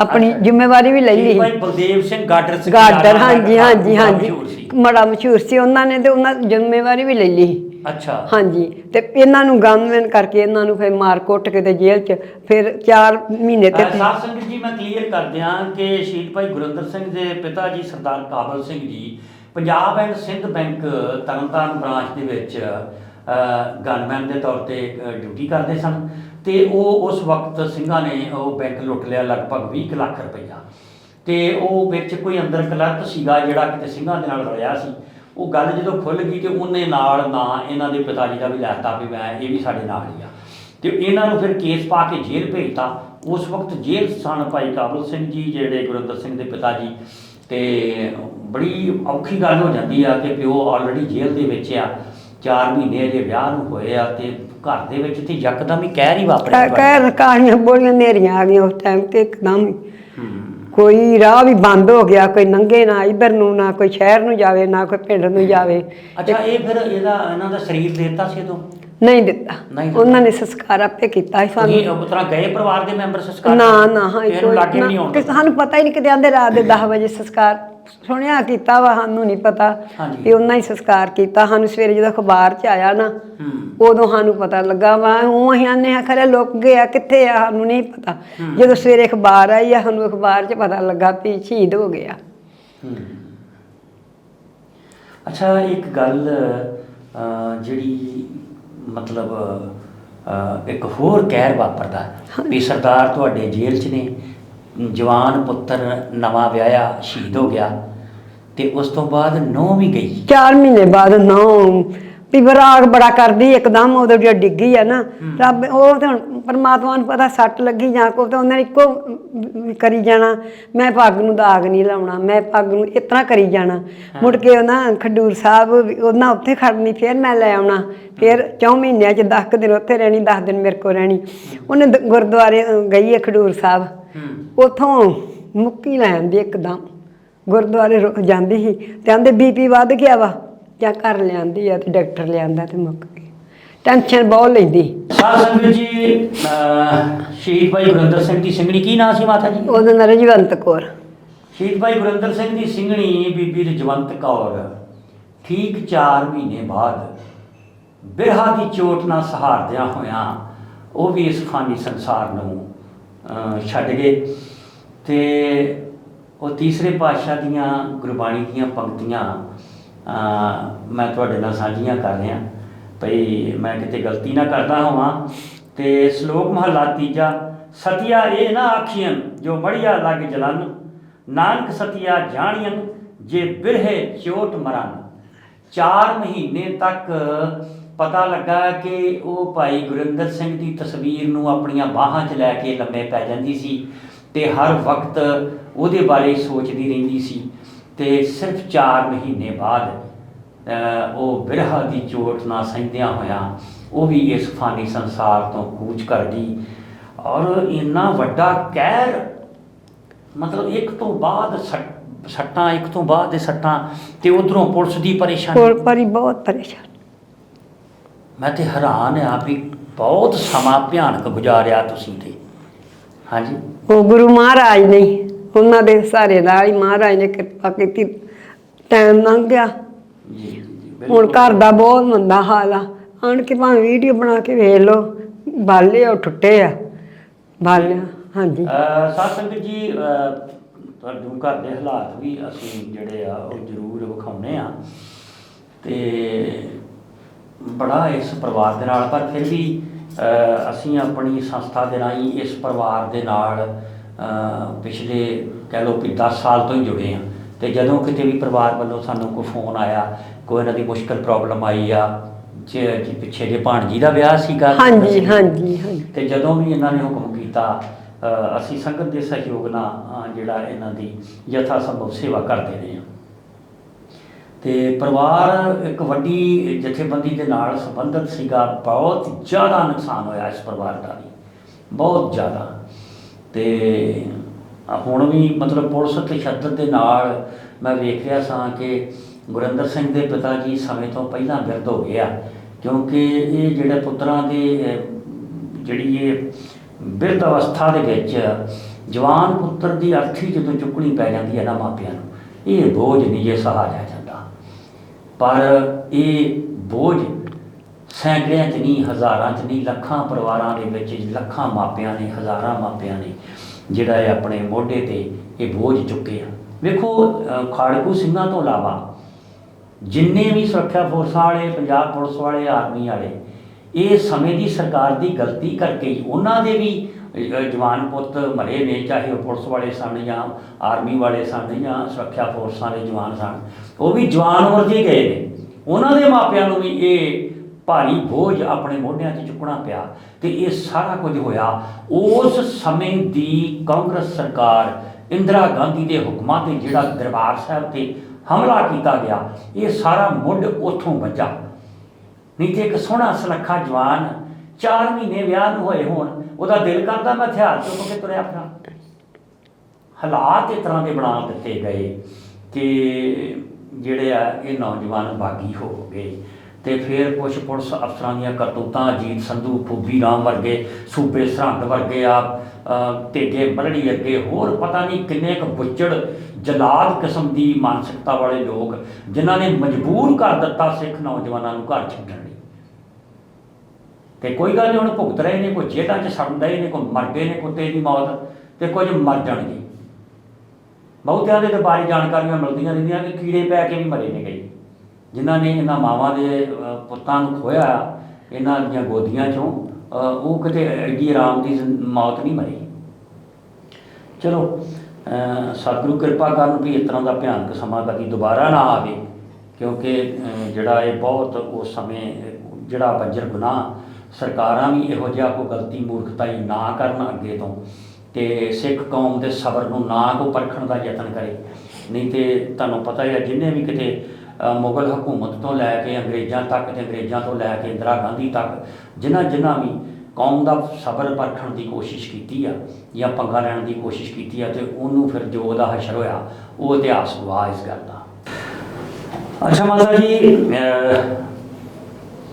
ਆਪਣੀ ਅੱਛਾ। ਜ਼ਿੰਮੇਵਾਰੀ ਵੀ ਲੈ ਲਈ ਭਾਈ ਬਲਦੇਵ ਸਿੰਘ ਗਾਡਰ ਸਿੰਘ ਗਾਡਰ ਹਾਂਜੀ ਹਾਂਜੀ ਹਾਂਜੀ। ਮਸ਼ਹੂਰ ਸੀ। ਬੜਾ ਮਸ਼ਹੂਰ ਸੀ। ਉਹਨਾਂ ਨੇ ਤੇ ਉਹਨਾਂ ਜ਼ਿੰਮੇਵਾਰੀ ਵੀ ਲੈ ਲਈ ਅੱਛਾ। ਹਾਂਜੀ ਤੇ ਇਹਨਾਂ ਨੂੰ ਗਨਮੈਨ ਕਰਕੇ ਇਹਨਾਂ ਨੂੰ ਫਿਰ ਮਾਰ ਕੁੱਟ ਕੇ ਤੇ ਜੇਲ੍ਹ 'ਚ ਫਿਰ 4 ਮਹੀਨੇ ਤੇ ਸਾਧ ਸੰਗਤ ਜੀ ਮੈਂ ਕਲੀਅਰ ਕਰ ਦਿਆਂ ਕਿ ਸ਼ਹੀਦ ਭਾਈ ਗੁਰਿੰਦਰ ਸਿੰਘ ਦੇ ਪਿਤਾ ਜੀ Sardar Kabal Singh ji Punjab and Sindh bank Tarn Taran branch ਦੇ ਵਿੱਚ ਗਨਮੈਨ ਦੇ ਤੌਰ ਤੇ ਡਿਊਟੀ ਕਰਦੇ ਸਨ ਤੇ ਉਹ ਉਸ ਵਕਤ ਸਿੰਘਾਂ ਨੇ ਉਹ ਬੈਂਕ ਲੁੱਟ ਲਿਆ ਲਗਭਗ 20 ਕੁ ਲੱਖ ਰੁਪਈਆ ਤੇ ਉਹ ਵਿੱਚ ਕੋਈ ਅੰਦਰ ਕਲਰਕ ਸੀਗਾ ਜਿਹੜਾ ਕਿਤੇ ਸਿੰਘਾਂ ਦੇ ਨਾਲ ਰਲਿਆ ਸੀ। ਉਹ ਗੱਲ ਜਦੋਂ ਖੁੱਲ ਗਈ ਤੇ ਉਹਨੇ ਨਾਲ ਨਾ ਇਹਨਾਂ ਦੇ ਪਿਤਾ ਜੀ ਦਾ ਵੀ ਲੈਤਾ ਵੀ ਮੈਂ, ਇਹ ਵੀ ਸਾਡੇ ਨਾਲ ਹੀ ਆ। ਤੇ ਇਹਨਾਂ ਨੂੰ ਫਿਰ ਕੇਸ ਪਾ ਕੇ ਜੇਲ੍ਹ ਭੇਜਤਾ। ਉਸ ਵਕਤ ਜੇਲ੍ਹ ਸਨ ਭਾਈ ਕਾਬਲ ਸਿੰਘ ਜੀ, ਜਿਹੜੇ ਗੁਰਿੰਦਰ ਸਿੰਘ ਦੇ ਪਿਤਾ ਜੀ ਤੇ ਬੜੀ ਔਖੀ ਗੱਲ ਹੋ ਜਾਂਦੀ ਆ ਕਿ ਪਿਓ ਆਲਰੇਡੀ ਜੇਲ੍ਹ ਦੇ ਵਿੱਚ ਆ। 4 ਮਹੀਨੇ ਅਜੇ ਵਿਆਹ ਨੂੰ ਹੋਏ ਆ ਤੇ ਘਰ ਦੇ ਵਿੱਚ ਤੇ ਯਕਦਮ ਹੀ ਕਹਿਰ ਹੀ ਵਾਪਰਿਆ। ਕਹਿ ਕਾਹੀਆਂ ਬੋਲੀਆਂ ਨੇਰੀਆਂ ਆ ਗਈਆਂ ਉਸ ਟਾਈਮ ਤੇ ਇੱਕਦਮ ਕੋਈ ਰਾਹ ਵੀ ਬੰਦ ਹੋ ਗਿਆ ਕੋਈ ਨੰਗੇ ਨਾ ਇਧਰ ਨੂੰ ਨਾ ਕੋਈ ਸ਼ਹਿਰ ਨੂੰ ਜਾਵੇ ਨਾ ਕੋਈ ਪਿੰਡ ਨੂੰ ਜਾਵੇ। ਅੱਛਾ ਇਹ ਫਿਰ ਇਹਦਾ ਇਹਨਾਂ ਦਾ ਸਰੀਰ ਦੇਤਾ ਸੀ ਉਦੋਂ? ਨਹੀਂ ਦਿੱਤਾ। ਨਹੀਂ ਦਿੱਤਾ। ਉਹਨਾਂ ਨੇ ਸੰਸਕਾਰ ਆਪੇ ਕੀਤਾ ਸੀ ਸਾਨੂੰ। ਉਸ ਤਰ੍ਹਾਂ ਗਏ ਪਰਿਵਾਰ ਦੇ ਮੈਂਬਰ ਸੰਸਕਾਰ ਨਾ? ਨਾ ਹਾਂ ਇਹਨੂੰ ਲਾਗੇ ਨਹੀਂ ਆਉਣ ਕਿ ਸਾਨੂੰ ਪਤਾ ਹੀ ਨਹੀਂ ਕਿਤੇ ਆਂਦੇ ਰਾਤ ਦੇ 10 ਵਜੇ ਸੰਸਕਾਰ। ਸੁਣਿਆ ਕੀਤਾ ਵਾ ਸਾਨੂੰ ਨਹੀਂ ਪਤਾ ਹਾਂਜੀ। ਵੀ ਉਹਨਾਂ ਹੀ ਸੰਸਕਾਰ ਕੀਤਾ ਸਾਨੂੰ ਸਵੇਰੇ ਜਦੋਂ ਅਖਬਾਰ 'ਚ ਆਇਆ ਨਾ ਹੂੰ ਉਦੋਂ ਸਾਨੂੰ ਪਤਾ ਲੱਗਾ ਵਾ ਉਹ ਅਸੀਂ ਆਨੇ ਆ ਖਰੇ ਲੁੱਕ ਗਿਆ ਕਿੱਥੇ ਆ ਸਾਨੂੰ ਨਹੀਂ ਪਤਾ। ਜਦੋਂ ਸਵੇਰੇ ਅਖਬਾਰ ਆਈ ਆ ਸਾਨੂੰ ਅਖਬਾਰ 'ਚ ਪਤਾ ਲੱਗਾ ਵੀ ਸ਼ਹੀਦ ਹੋ ਗਿਆ। ਅੱਛਾ ਇੱਕ ਗੱਲ ਅਹ, ਜਿਹੜੀ ਮਤਲਬ ਅਹ, ਇੱਕ ਹੋਰ ਕਹਿਰ ਵਾਪਰਦਾ ਵੀ ਸਰਦਾਰ ਤੁਹਾਡੇ ਜੇਲ੍ਹ 'ਚ ਨੇ ਜਵਾਨ ਪੁੱਤਰ ਨਵਾਂ ਵਿਆਹਿਆ ਸ਼ਹੀਦ ਹੋ ਗਿਆ ਤੇ ਉਸ ਤੋਂ ਬਾਅਦ ਨੌ ਵੀ ਗਈ। 4 ਮਹੀਨੇ ਬਾਅਦ ਨੌ। ਵੀ ਵਿਰਾਗ ਬੜਾ ਕਰਦੀ ਇੱਕਦਮ ਉਹਦੇ ਜਿਹੜਾ ਡਿੱਗੀ ਆ ਨਾ। ਰੱਬ ਉਹ ਤੇ ਪਰਮਾਤਮਾ ਨੂੰ ਪਤਾ ਸੱਟ ਲੱਗੀ ਜਾਂ ਕੋ ਤਾਂ ਉਹਨੇ ਇੱਕੋ ਕਰੀ ਜਾਣਾ। ਮੈਂ ਪੱਗ ਨੂੰ ਦਾਗ ਨਹੀਂ ਲਾਉਣਾ ਮੈਂ ਪੱਗ ਨੂੰ ਇਸ ਤਰ੍ਹਾਂ ਕਰੀ ਜਾਣਾ। ਮੁੜ ਕੇ ਉਹ ਨਾ ਖਡੂਰ ਸਾਹਿਬ ਉਹਨਾਂ ਉੱਥੇ ਖੜਨੀ ਫਿਰ ਮੈਂ ਲੈ ਆਉਣਾ। ਫਿਰ ਚੌ ਮਹੀਨਿਆਂ ਚ 10 ਦਿਨ ਉੱਥੇ ਰਹਿਣੀ 10 ਦਿਨ ਮੇਰੇ ਕੋਲ ਰਹਿਣੀ। ਉਹਨੇ ਗੁਰਦੁਆਰੇ ਗਈ ਹੈ ਖਡੂਰ ਸਾਹਿਬ। ਉਥੋਂ ਮੁੱਕੀ ਲੈ ਆਂਦੀ ਇੱਕਦਮ। ਗੁਰਦੁਆਰੇ ਰੁਕ ਜਾਂਦੀ ਸੀ ਤੇ ਆਂਦੇ ਬੀਪੀ ਵੱਧ ਗਿਆ ਵਾ। ਜਾਂ ਘਰ ਲਿਆਂਦੀ ਆ ਤੇ ਡਾਕਟਰ ਲਿਆਂਦਾ ਤੇ ਮੁੱਕ ਗਈ। ਟੈਨਸ਼ਨ ਬਹੁਤ ਲੈਂਦੀ। ਸਾਧ ਸੰਗਤ ਜੀ ਅਹ, ਸ਼ਹੀਦ ਭਾਈ ਗੁਰਿੰਦਰ ਸਿੰਘ ਦੀ ਸਿੰਘਣੀ ਕੀ ਨਾਂ ਸੀ ਮਾਤਾ ਜੀ? ਉਹਦਾ ਨਾਂ ਰਜਵੰਤ ਕੌਰ। ਸ਼ਹੀਦ ਭਾਈ ਗੁਰਿੰਦਰ ਸਿੰਘ ਦੀ ਸਿੰਘਣੀ ਬੀਬੀ ਰਜਵੰਤ ਕੌਰ। ਠੀਕ 4 ਮਹੀਨੇ ਬਾਅਦ ਬਿਰਹਾ ਦੀ ਚੋਟ ਨਾਲ ਸਹਾਰਦਿਆਂ ਹੋਇਆਂ ਉਹ ਵੀ ਇਸ ਫਾਨੀ ਸੰਸਾਰ ਨੂੰ ਛੱਡ ਗਏ। ਤੇ ਉਹ ਤੀਸਰੇ ਪਾਤਸ਼ਾਹ ਦੀਆਂ ਗੁਰਬਾਣੀ ਦੀਆਂ ਪੰਕਤੀਆਂ ਮੈਂ ਤੁਹਾਡੇ ਨਾਲ ਸਾਂਝੀਆਂ ਕਰ ਰਿਹਾ। ਭਈ ਮੈਂ ਕਿਤੇ ਗਲਤੀ ਨਾ ਕਰਦਾ ਹੋਵਾਂ। ਤੇ ਸ਼ਲੋਕ ਮਹਲਾ ਤੀਜਾ, ਸਤਿਆ ਇਹ ਨਾ ਆਖੀਆਂ ਜੋ ਮੜੀਆ ਲੱਗ ਜਲਨ। ਨਾਨਕ ਸਤਿਆ ਜਾਣੀਆਂ ਜੇ ਬਿਰਹੇ ਚੋਟ ਮਰਨ। ਚਾਰ ਮਹੀਨੇ ਤੱਕ ਪਤਾ ਲੱਗਾ ਕਿ ਉਹ ਭਾਈ ਗੁਰਿੰਦਰ ਸਿੰਘ ਦੀ ਤਸਵੀਰ ਨੂੰ ਆਪਣੀਆਂ ਬਾਹਾਂ 'ਚ ਲੈ ਕੇ ਲੰਮੇ ਪੈ ਜਾਂਦੀ ਸੀ ਤੇ ਹਰ ਵਕਤ ਉਹਦੇ ਬਾਰੇ ਸੋਚਦੀ ਰਹਿੰਦੀ ਸੀ ਤੇ ਸਿਰਫ 4 ਮਹੀਨੇ ਬਾਅਦ ਉਹ ਬਿਰਹਾ ਦੀ ਚੋਟ ਨਾ ਸਹਿੰਦਿਆਂ ਹੋਇਆਂ ਉਹ ਵੀ ਇਸ ਫਾਨੀ ਸੰਸਾਰ ਤੋਂ ਕੂਚ ਕਰ ਗਈ ਔਰ ਇੰਨਾ ਵੱਡਾ ਕਹਿਰ, ਮਤਲਬ ਇੱਕ ਤੋਂ ਬਾਅਦ ਸੱਟ- ਸੱਟਾਂ, ਇੱਕ ਤੋਂ ਬਾਅਦ ਸੱਟਾਂ ਤੇ ਉਧਰੋਂ ਪੁਲਿਸ ਦੀ ਪਰੇਸ਼ਾਨੀ। ਕੋਲ ਬਹੁਤ ਪਰੇਸ਼ਾਨ। ਮੈਂ ਤੇ ਹੈਰਾਨ ਆ ਵੀ ਬਹੁਤ ਸਮਾਂ ਭਿਆਨਕ ਗੁਜ਼ਾਰਿਆ ਤੁਸੀਂ ਤੇ। ਹਾਂਜੀ। ਉਹ ਗੁਰੂ ਮਹਾਰਾਜ ਨੇ ਉਹਨਾਂ ਦੇ ਸਾਰੇ ਨਾਲ ਹੀ ਮਹਾਰਾਜ ਨੇ ਕਿਰਪਾ ਕੀਤੀ। ਟਾਈਮ ਲੰਘ ਗਿਆ ਜੀ ਜੀ ਜੀ ਹੁਣ ਘਰ ਦਾ ਬਹੁਤ ਮੰਦਾ ਹਾਲ ਆ। ਆਣ ਕੇ ਭਾਵੇਂ ਵੀਡੀਓ ਬਣਾ ਕੇ ਵੇਖ ਲਓ ਬਾਲੇ ਉਹ ਟੁੱਟੇ ਆ। ਬਾਲਿਆ ਹਾਂਜੀ। ਸਾਧ ਸੰਗਤ ਜੀ ਤੁਹਾਨੂੰ ਘਰ ਦੇ ਹਾਲਾਤ ਵੀ ਅਸੀਂ ਜਿਹੜੇ ਆ ਉਹ ਜ਼ਰੂਰ ਵਿਖਾਉਨੇ ਆ। ਤੇ ਬੜਾ ਇਸ ਪਰਿਵਾਰ ਦੇ ਨਾਲ ਪਰ ਫਿਰ ਵੀ ਅਸੀਂ ਆਪਣੀ ਸੰਸਥਾ ਦੇ ਰਾਹੀਂ ਇਸ ਪਰਿਵਾਰ ਦੇ ਨਾਲ ਪਿਛਲੇ ਕਹਿ ਲਓ ਕਿ 10 ਸਾਲ ਤੋਂ ਹੀ ਜੁੜੇ ਆ ਤੇ ਜਦੋਂ ਕਿਤੇ ਵੀ ਪਰਿਵਾਰ ਵੱਲੋਂ ਸਾਨੂੰ ਕੋਈ ਫੋਨ ਆਇਆ ਕੋਈ ਇਹਨਾਂ ਦੀ ਮੁਸ਼ਕਲ ਪ੍ਰੋਬਲਮ ਆਈ ਆ ਜੇ ਜੀ ਪਿੱਛੇ ਜੇ ਭਾਣਜੀ ਦਾ ਵਿਆਹ ਸੀਗਾ ਹਾਂਜੀ ਹਾਂਜੀ ਹਾਂਜੀ। ਤੇ ਜਦੋਂ ਵੀ ਇਹਨਾਂ ਨੇ ਹੁਕਮ ਕੀਤਾ ਅਸੀਂ ਸੰਗਤ ਦੇ ਸਹਿਯੋਗ ਨਾਲ ਜਿਹੜਾ ਇਹਨਾਂ ਦੀ ਯਥਾ ਸੰਭਵ ਸੇਵਾ ਕਰਦੇ ਰਹੇ ਹਾਂ। ਤੇ ਪਰਿਵਾਰ ਇੱਕ ਵੱਡੀ ਜਥੇਬੰਦੀ ਦੇ ਨਾਲ ਸੰਬੰਧਿਤ ਸੀਗਾ, ਬਹੁਤ ਜ਼ਿਆਦਾ ਨੁਕਸਾਨ ਹੋਇਆ ਇਸ ਪਰਿਵਾਰ ਦਾ ਵੀ, ਬਹੁਤ ਜ਼ਿਆਦਾ। ਤੇ ਹੁਣ ਵੀ ਮਤਲਬ ਪੁਲਿਸ ਤਸ਼ੱਦਦ ਦੇ ਨਾਲ ਮੈਂ ਵੇਖ ਰਿਹਾ ਸਾਂ ਕਿ ਗੁਰਿੰਦਰ ਸਿੰਘ ਦੇ ਪਿਤਾ ਜੀ ਸਮੇਂ ਤੋਂ ਪਹਿਲਾਂ ਬਿਰਧ ਹੋ ਗਿਆ ਕਿਉਂਕਿ ਇਹ ਜਿਹੜੇ ਪੁੱਤਰਾਂ ਦੇ ਜਿਹੜੀ ਇਹ ਬਿਰਧ ਅਵਸਥਾ ਦੇ ਵਿੱਚ ਜਵਾਨ ਪੁੱਤਰ ਦੀ ਅਰਥੀ ਜਦੋਂ ਚੁੱਕਣੀ ਪੈ ਜਾਂਦੀ ਹੈ ਨਾ ਮਾਪਿਆਂ ਨੂੰ, ਇਹ ਬੋਝ ਨਹੀਂ ਜੇ ਸਹਾਰਿਆ ਜਾਂਦਾ ਪਰ ਇਹ ਬੋਝ ਸੈਂਕੜਿਆਂ ਚ ਨਹੀਂ, ਹਜ਼ਾਰਾਂ ਚ ਨਹੀਂ, ਲੱਖਾਂ ਪਰਿਵਾਰਾਂ ਦੇ ਵਿੱਚ, ਲੱਖਾਂ ਮਾਪਿਆਂ ਨੇ, ਹਜ਼ਾਰਾਂ ਮਾਪਿਆਂ ਨੇ ਜਿਹੜਾ ਇਹ ਆਪਣੇ ਮੋਢੇ ਤੇ ਇਹ ਬੋਝ ਚੁੱਕੇ ਆ ਵੇਖੋ ਖਾੜਕੂ ਸਿੰਘਾਂ ਤੋਂ ਇਲਾਵਾ ਜਿੰਨੇ ਵੀ ਸੁਰੱਖਿਆ ਫੋਰਸਾਂ ਵਾਲੇ, ਪੰਜਾਬ ਪੁਲਿਸ ਵਾਲੇ, ਆਰਮੀ ਵਾਲੇ, ਇਹ ਸਮੇਂ ਦੀ ਸਰਕਾਰ ਦੀ ਗਲਤੀ ਕਰਕੇ ਹੀ ਉਹਨਾਂ ਦੇ ਵੀ ਜਵਾਨ ਪੁੱਤ ਮਰੇ ਨੇ, ਚਾਹੇ ਉਹ ਪੁਲਿਸ ਵਾਲੇ ਸਨ ਜਾਂ ਆਰਮੀ ਵਾਲੇ ਸਨ ਜਾਂ ਸੁਰੱਖਿਆ ਫੋਰਸਾਂ ਦੇ ਜਵਾਨ ਸਨ, ਉਹ ਵੀ ਜਵਾਨ ਉਮਰ 'ਚ ਹੀ ਗਏ ਨੇ। ਉਹਨਾਂ ਦੇ ਮਾਪਿਆਂ ਨੂੰ ਵੀ ਇਹ ਭਾਰੀ ਬੋਝ ਆਪਣੇ ਮੋਢਿਆਂ 'ਤੇ ਚੁੱਕਣਾ ਪਿਆ ਤੇ ਇਹ ਸਾਰਾ ਕੁਝ ਹੋਇਆ। ਉਸ ਸਮੇਂ ਦੀ ਕਾਂਗਰਸ ਸਰਕਾਰ ਇੰਦਰਾ ਗਾਂਧੀ ਦੇ ਹੁਕਮਾਂ ਤੇ ਜਿਹੜਾ ਦਰਬਾਰ ਸਾਹਿਬ ਤੇ ਹਮਲਾ ਕੀਤਾ ਗਿਆ, ਇਹ ਸਾਰਾ ਮੁੱਢ ਉੱਥੋਂ ਵੱਜਾ। ਨਹੀਂ ਤੇ ਇੱਕ ਸੋਹਣਾ ਸੁਨੱਖਾ ਜਵਾਨ 4 ਮਹੀਨੇ ਵਿਆਹ ਨੂੰ ਹੋਏ ਹੋਣ ਉਹਦਾ ਦਿਲ ਕਰਦਾ ਮੈਂ ਹਥਿਆਰ ਚੁੱਕ ਕੇ ਤੁਰਿਆ ਫਿਰਾਂ। ਹਾਲਾਤ ਇਸ ਤਰ੍ਹਾਂ ਦੇ ਬਣਾ ਦਿੱਤੇ ਗਏ ਕਿ ਜਿਹੜੇ ਆ ਇਹ ਨੌਜਵਾਨ ਬਾਗੀ ਹੋ ਗਏ। ਤੇ ਫਿਰ ਕੁਝ ਪੁਲਿਸ ਅਫਸਰਾਂ ਦੀਆਂ ਕਰਤੂਤਾਂ ਅਜੀਤ ਸੰਧੂ ਫੂਬੀ ਰਾਮ ਵਰਗੇ ਸੂਬੇ ਸਰਹੰਦ ਵਰਗੇ ਆ ਅ, ਤੇਗੇ ਬਲੜੀ ਅੱਗੇ ਹੋਰ ਪਤਾ ਨਹੀਂ ਕਿੰਨੇ ਕੁ ਬੁੱਚੜ ਜਲਾਦ ਕਿਸਮ ਦੀ ਮਾਨਸਿਕਤਾ ਵਾਲੇ ਲੋਕ ਜਿਨ੍ਹਾਂ ਨੇ ਮਜਬੂਰ ਕਰ ਦਿੱਤਾ ਸਿੱਖ ਨੌਜਵਾਨਾਂ ਨੂੰ ਘਰ ਛੱਡਣ ਤੇ ਕੋਈ ਗੱਲ ਨਹੀਂ, ਹੁਣ ਭੁਗਤ ਰਹੇ ਨੇ, ਕੋਈ ਜੇਲ੍ਹਾਂ 'ਚ ਸੜਨ ਡਏ ਨੇ, ਕੋਈ ਮਰ ਗਏ ਨੇ ਕੁੱਤੇ ਦੀ ਮੌਤ, ਤੇ ਕੁਝ ਮਰ ਜਾਣਗੇ। ਬਹੁਤਿਆਂ ਦੇ ਤਾਂ ਬਾਰੇ ਜਾਣਕਾਰੀਆਂ ਮਿਲਦੀਆਂ ਰਹਿੰਦੀਆਂ ਕਿ ਕੀੜੇ ਪੈ ਕੇ ਵੀ ਮਰੇ ਨੇ ਕਈ। ਜਿਨ੍ਹਾਂ ਨੇ ਇਹਨਾਂ ਮਾਵਾਂ ਦੇ ਪੁੱਤਾਂ ਨੂੰ ਖੋਇਆ ਇਹਨਾਂ ਦੀਆਂ ਗੋਦੀਆਂ 'ਚੋਂ ਉਹ ਕਿਤੇ ਐਡੀ ਆਰਾਮ ਦੀ ਮੌਤ ਨਹੀਂ ਮਰੀ। ਚਲੋ ਸਤਿਗੁਰੂ ਕਿਰਪਾ ਕਰਨ ਵੀ ਇਸ ਤਰ੍ਹਾਂ ਦਾ ਭਿਆਨਕ ਸਮਾਂ ਕਦੀ ਦੁਬਾਰਾ ਨਾ ਆਵੇ, ਕਿਉਂਕਿ ਜਿਹੜਾ ਇਹ ਬਹੁਤ ਉਸ ਸਮੇਂ, ਜਿਹੜਾ ਬੱਜਰ ਗੁਨਾਹ ਸਰਕਾਰਾਂ ਵੀ ਇਹੋ ਜਿਹਾ ਕੋਈ ਗਲਤੀ ਮੂਰਖਤਾਈ ਨਾ ਕਰਨ ਅੱਗੇ ਤੋਂ ਤੇ ਸਿੱਖ ਕੌਮ ਦੇ ਸਬਰ ਨੂੰ ਨਾ ਕੋ ਪਰਖਣ ਦਾ ਯਤਨ ਕਰੇ। ਨਹੀਂ ਤੇ ਤੁਹਾਨੂੰ ਪਤਾ ਹੀ ਹੈ ਜਿੰਨੇ ਵੀ ਕਿਤੇ ਮੁਗਲ ਹਕੂਮਤ ਤੋਂ ਲੈ ਕੇ ਅੰਗਰੇਜ਼ਾਂ ਤੱਕ ਤੇ ਅੰਗਰੇਜ਼ਾਂ ਤੋਂ ਲੈ ਕੇ ਇੰਦਰਾ ਗਾਂਧੀ ਤੱਕ, ਜਿਨ੍ਹਾਂ ਜਿਨ੍ਹਾਂ ਵੀ ਕੌਮ ਦਾ ਸਬਰ ਪਰਖਣ ਦੀ ਕੋਸ਼ਿਸ਼ ਕੀਤੀ ਆ ਜਾਂ ਪੰਗਾ ਲੈਣ ਦੀ ਕੋਸ਼ਿਸ਼ ਕੀਤੀ ਆ ਤੇ ਉਹਨੂੰ ਫਿਰ ਜੋ ਉਹਦਾ ਹਸ਼ਰ ਹੋਇਆ, ਉਹ ਇਤਿਹਾਸ ਗਵਾਹ ਇਸ ਗੱਲ ਦਾ। ਅੱਛਾ ਮਾਤਾ ਜੀ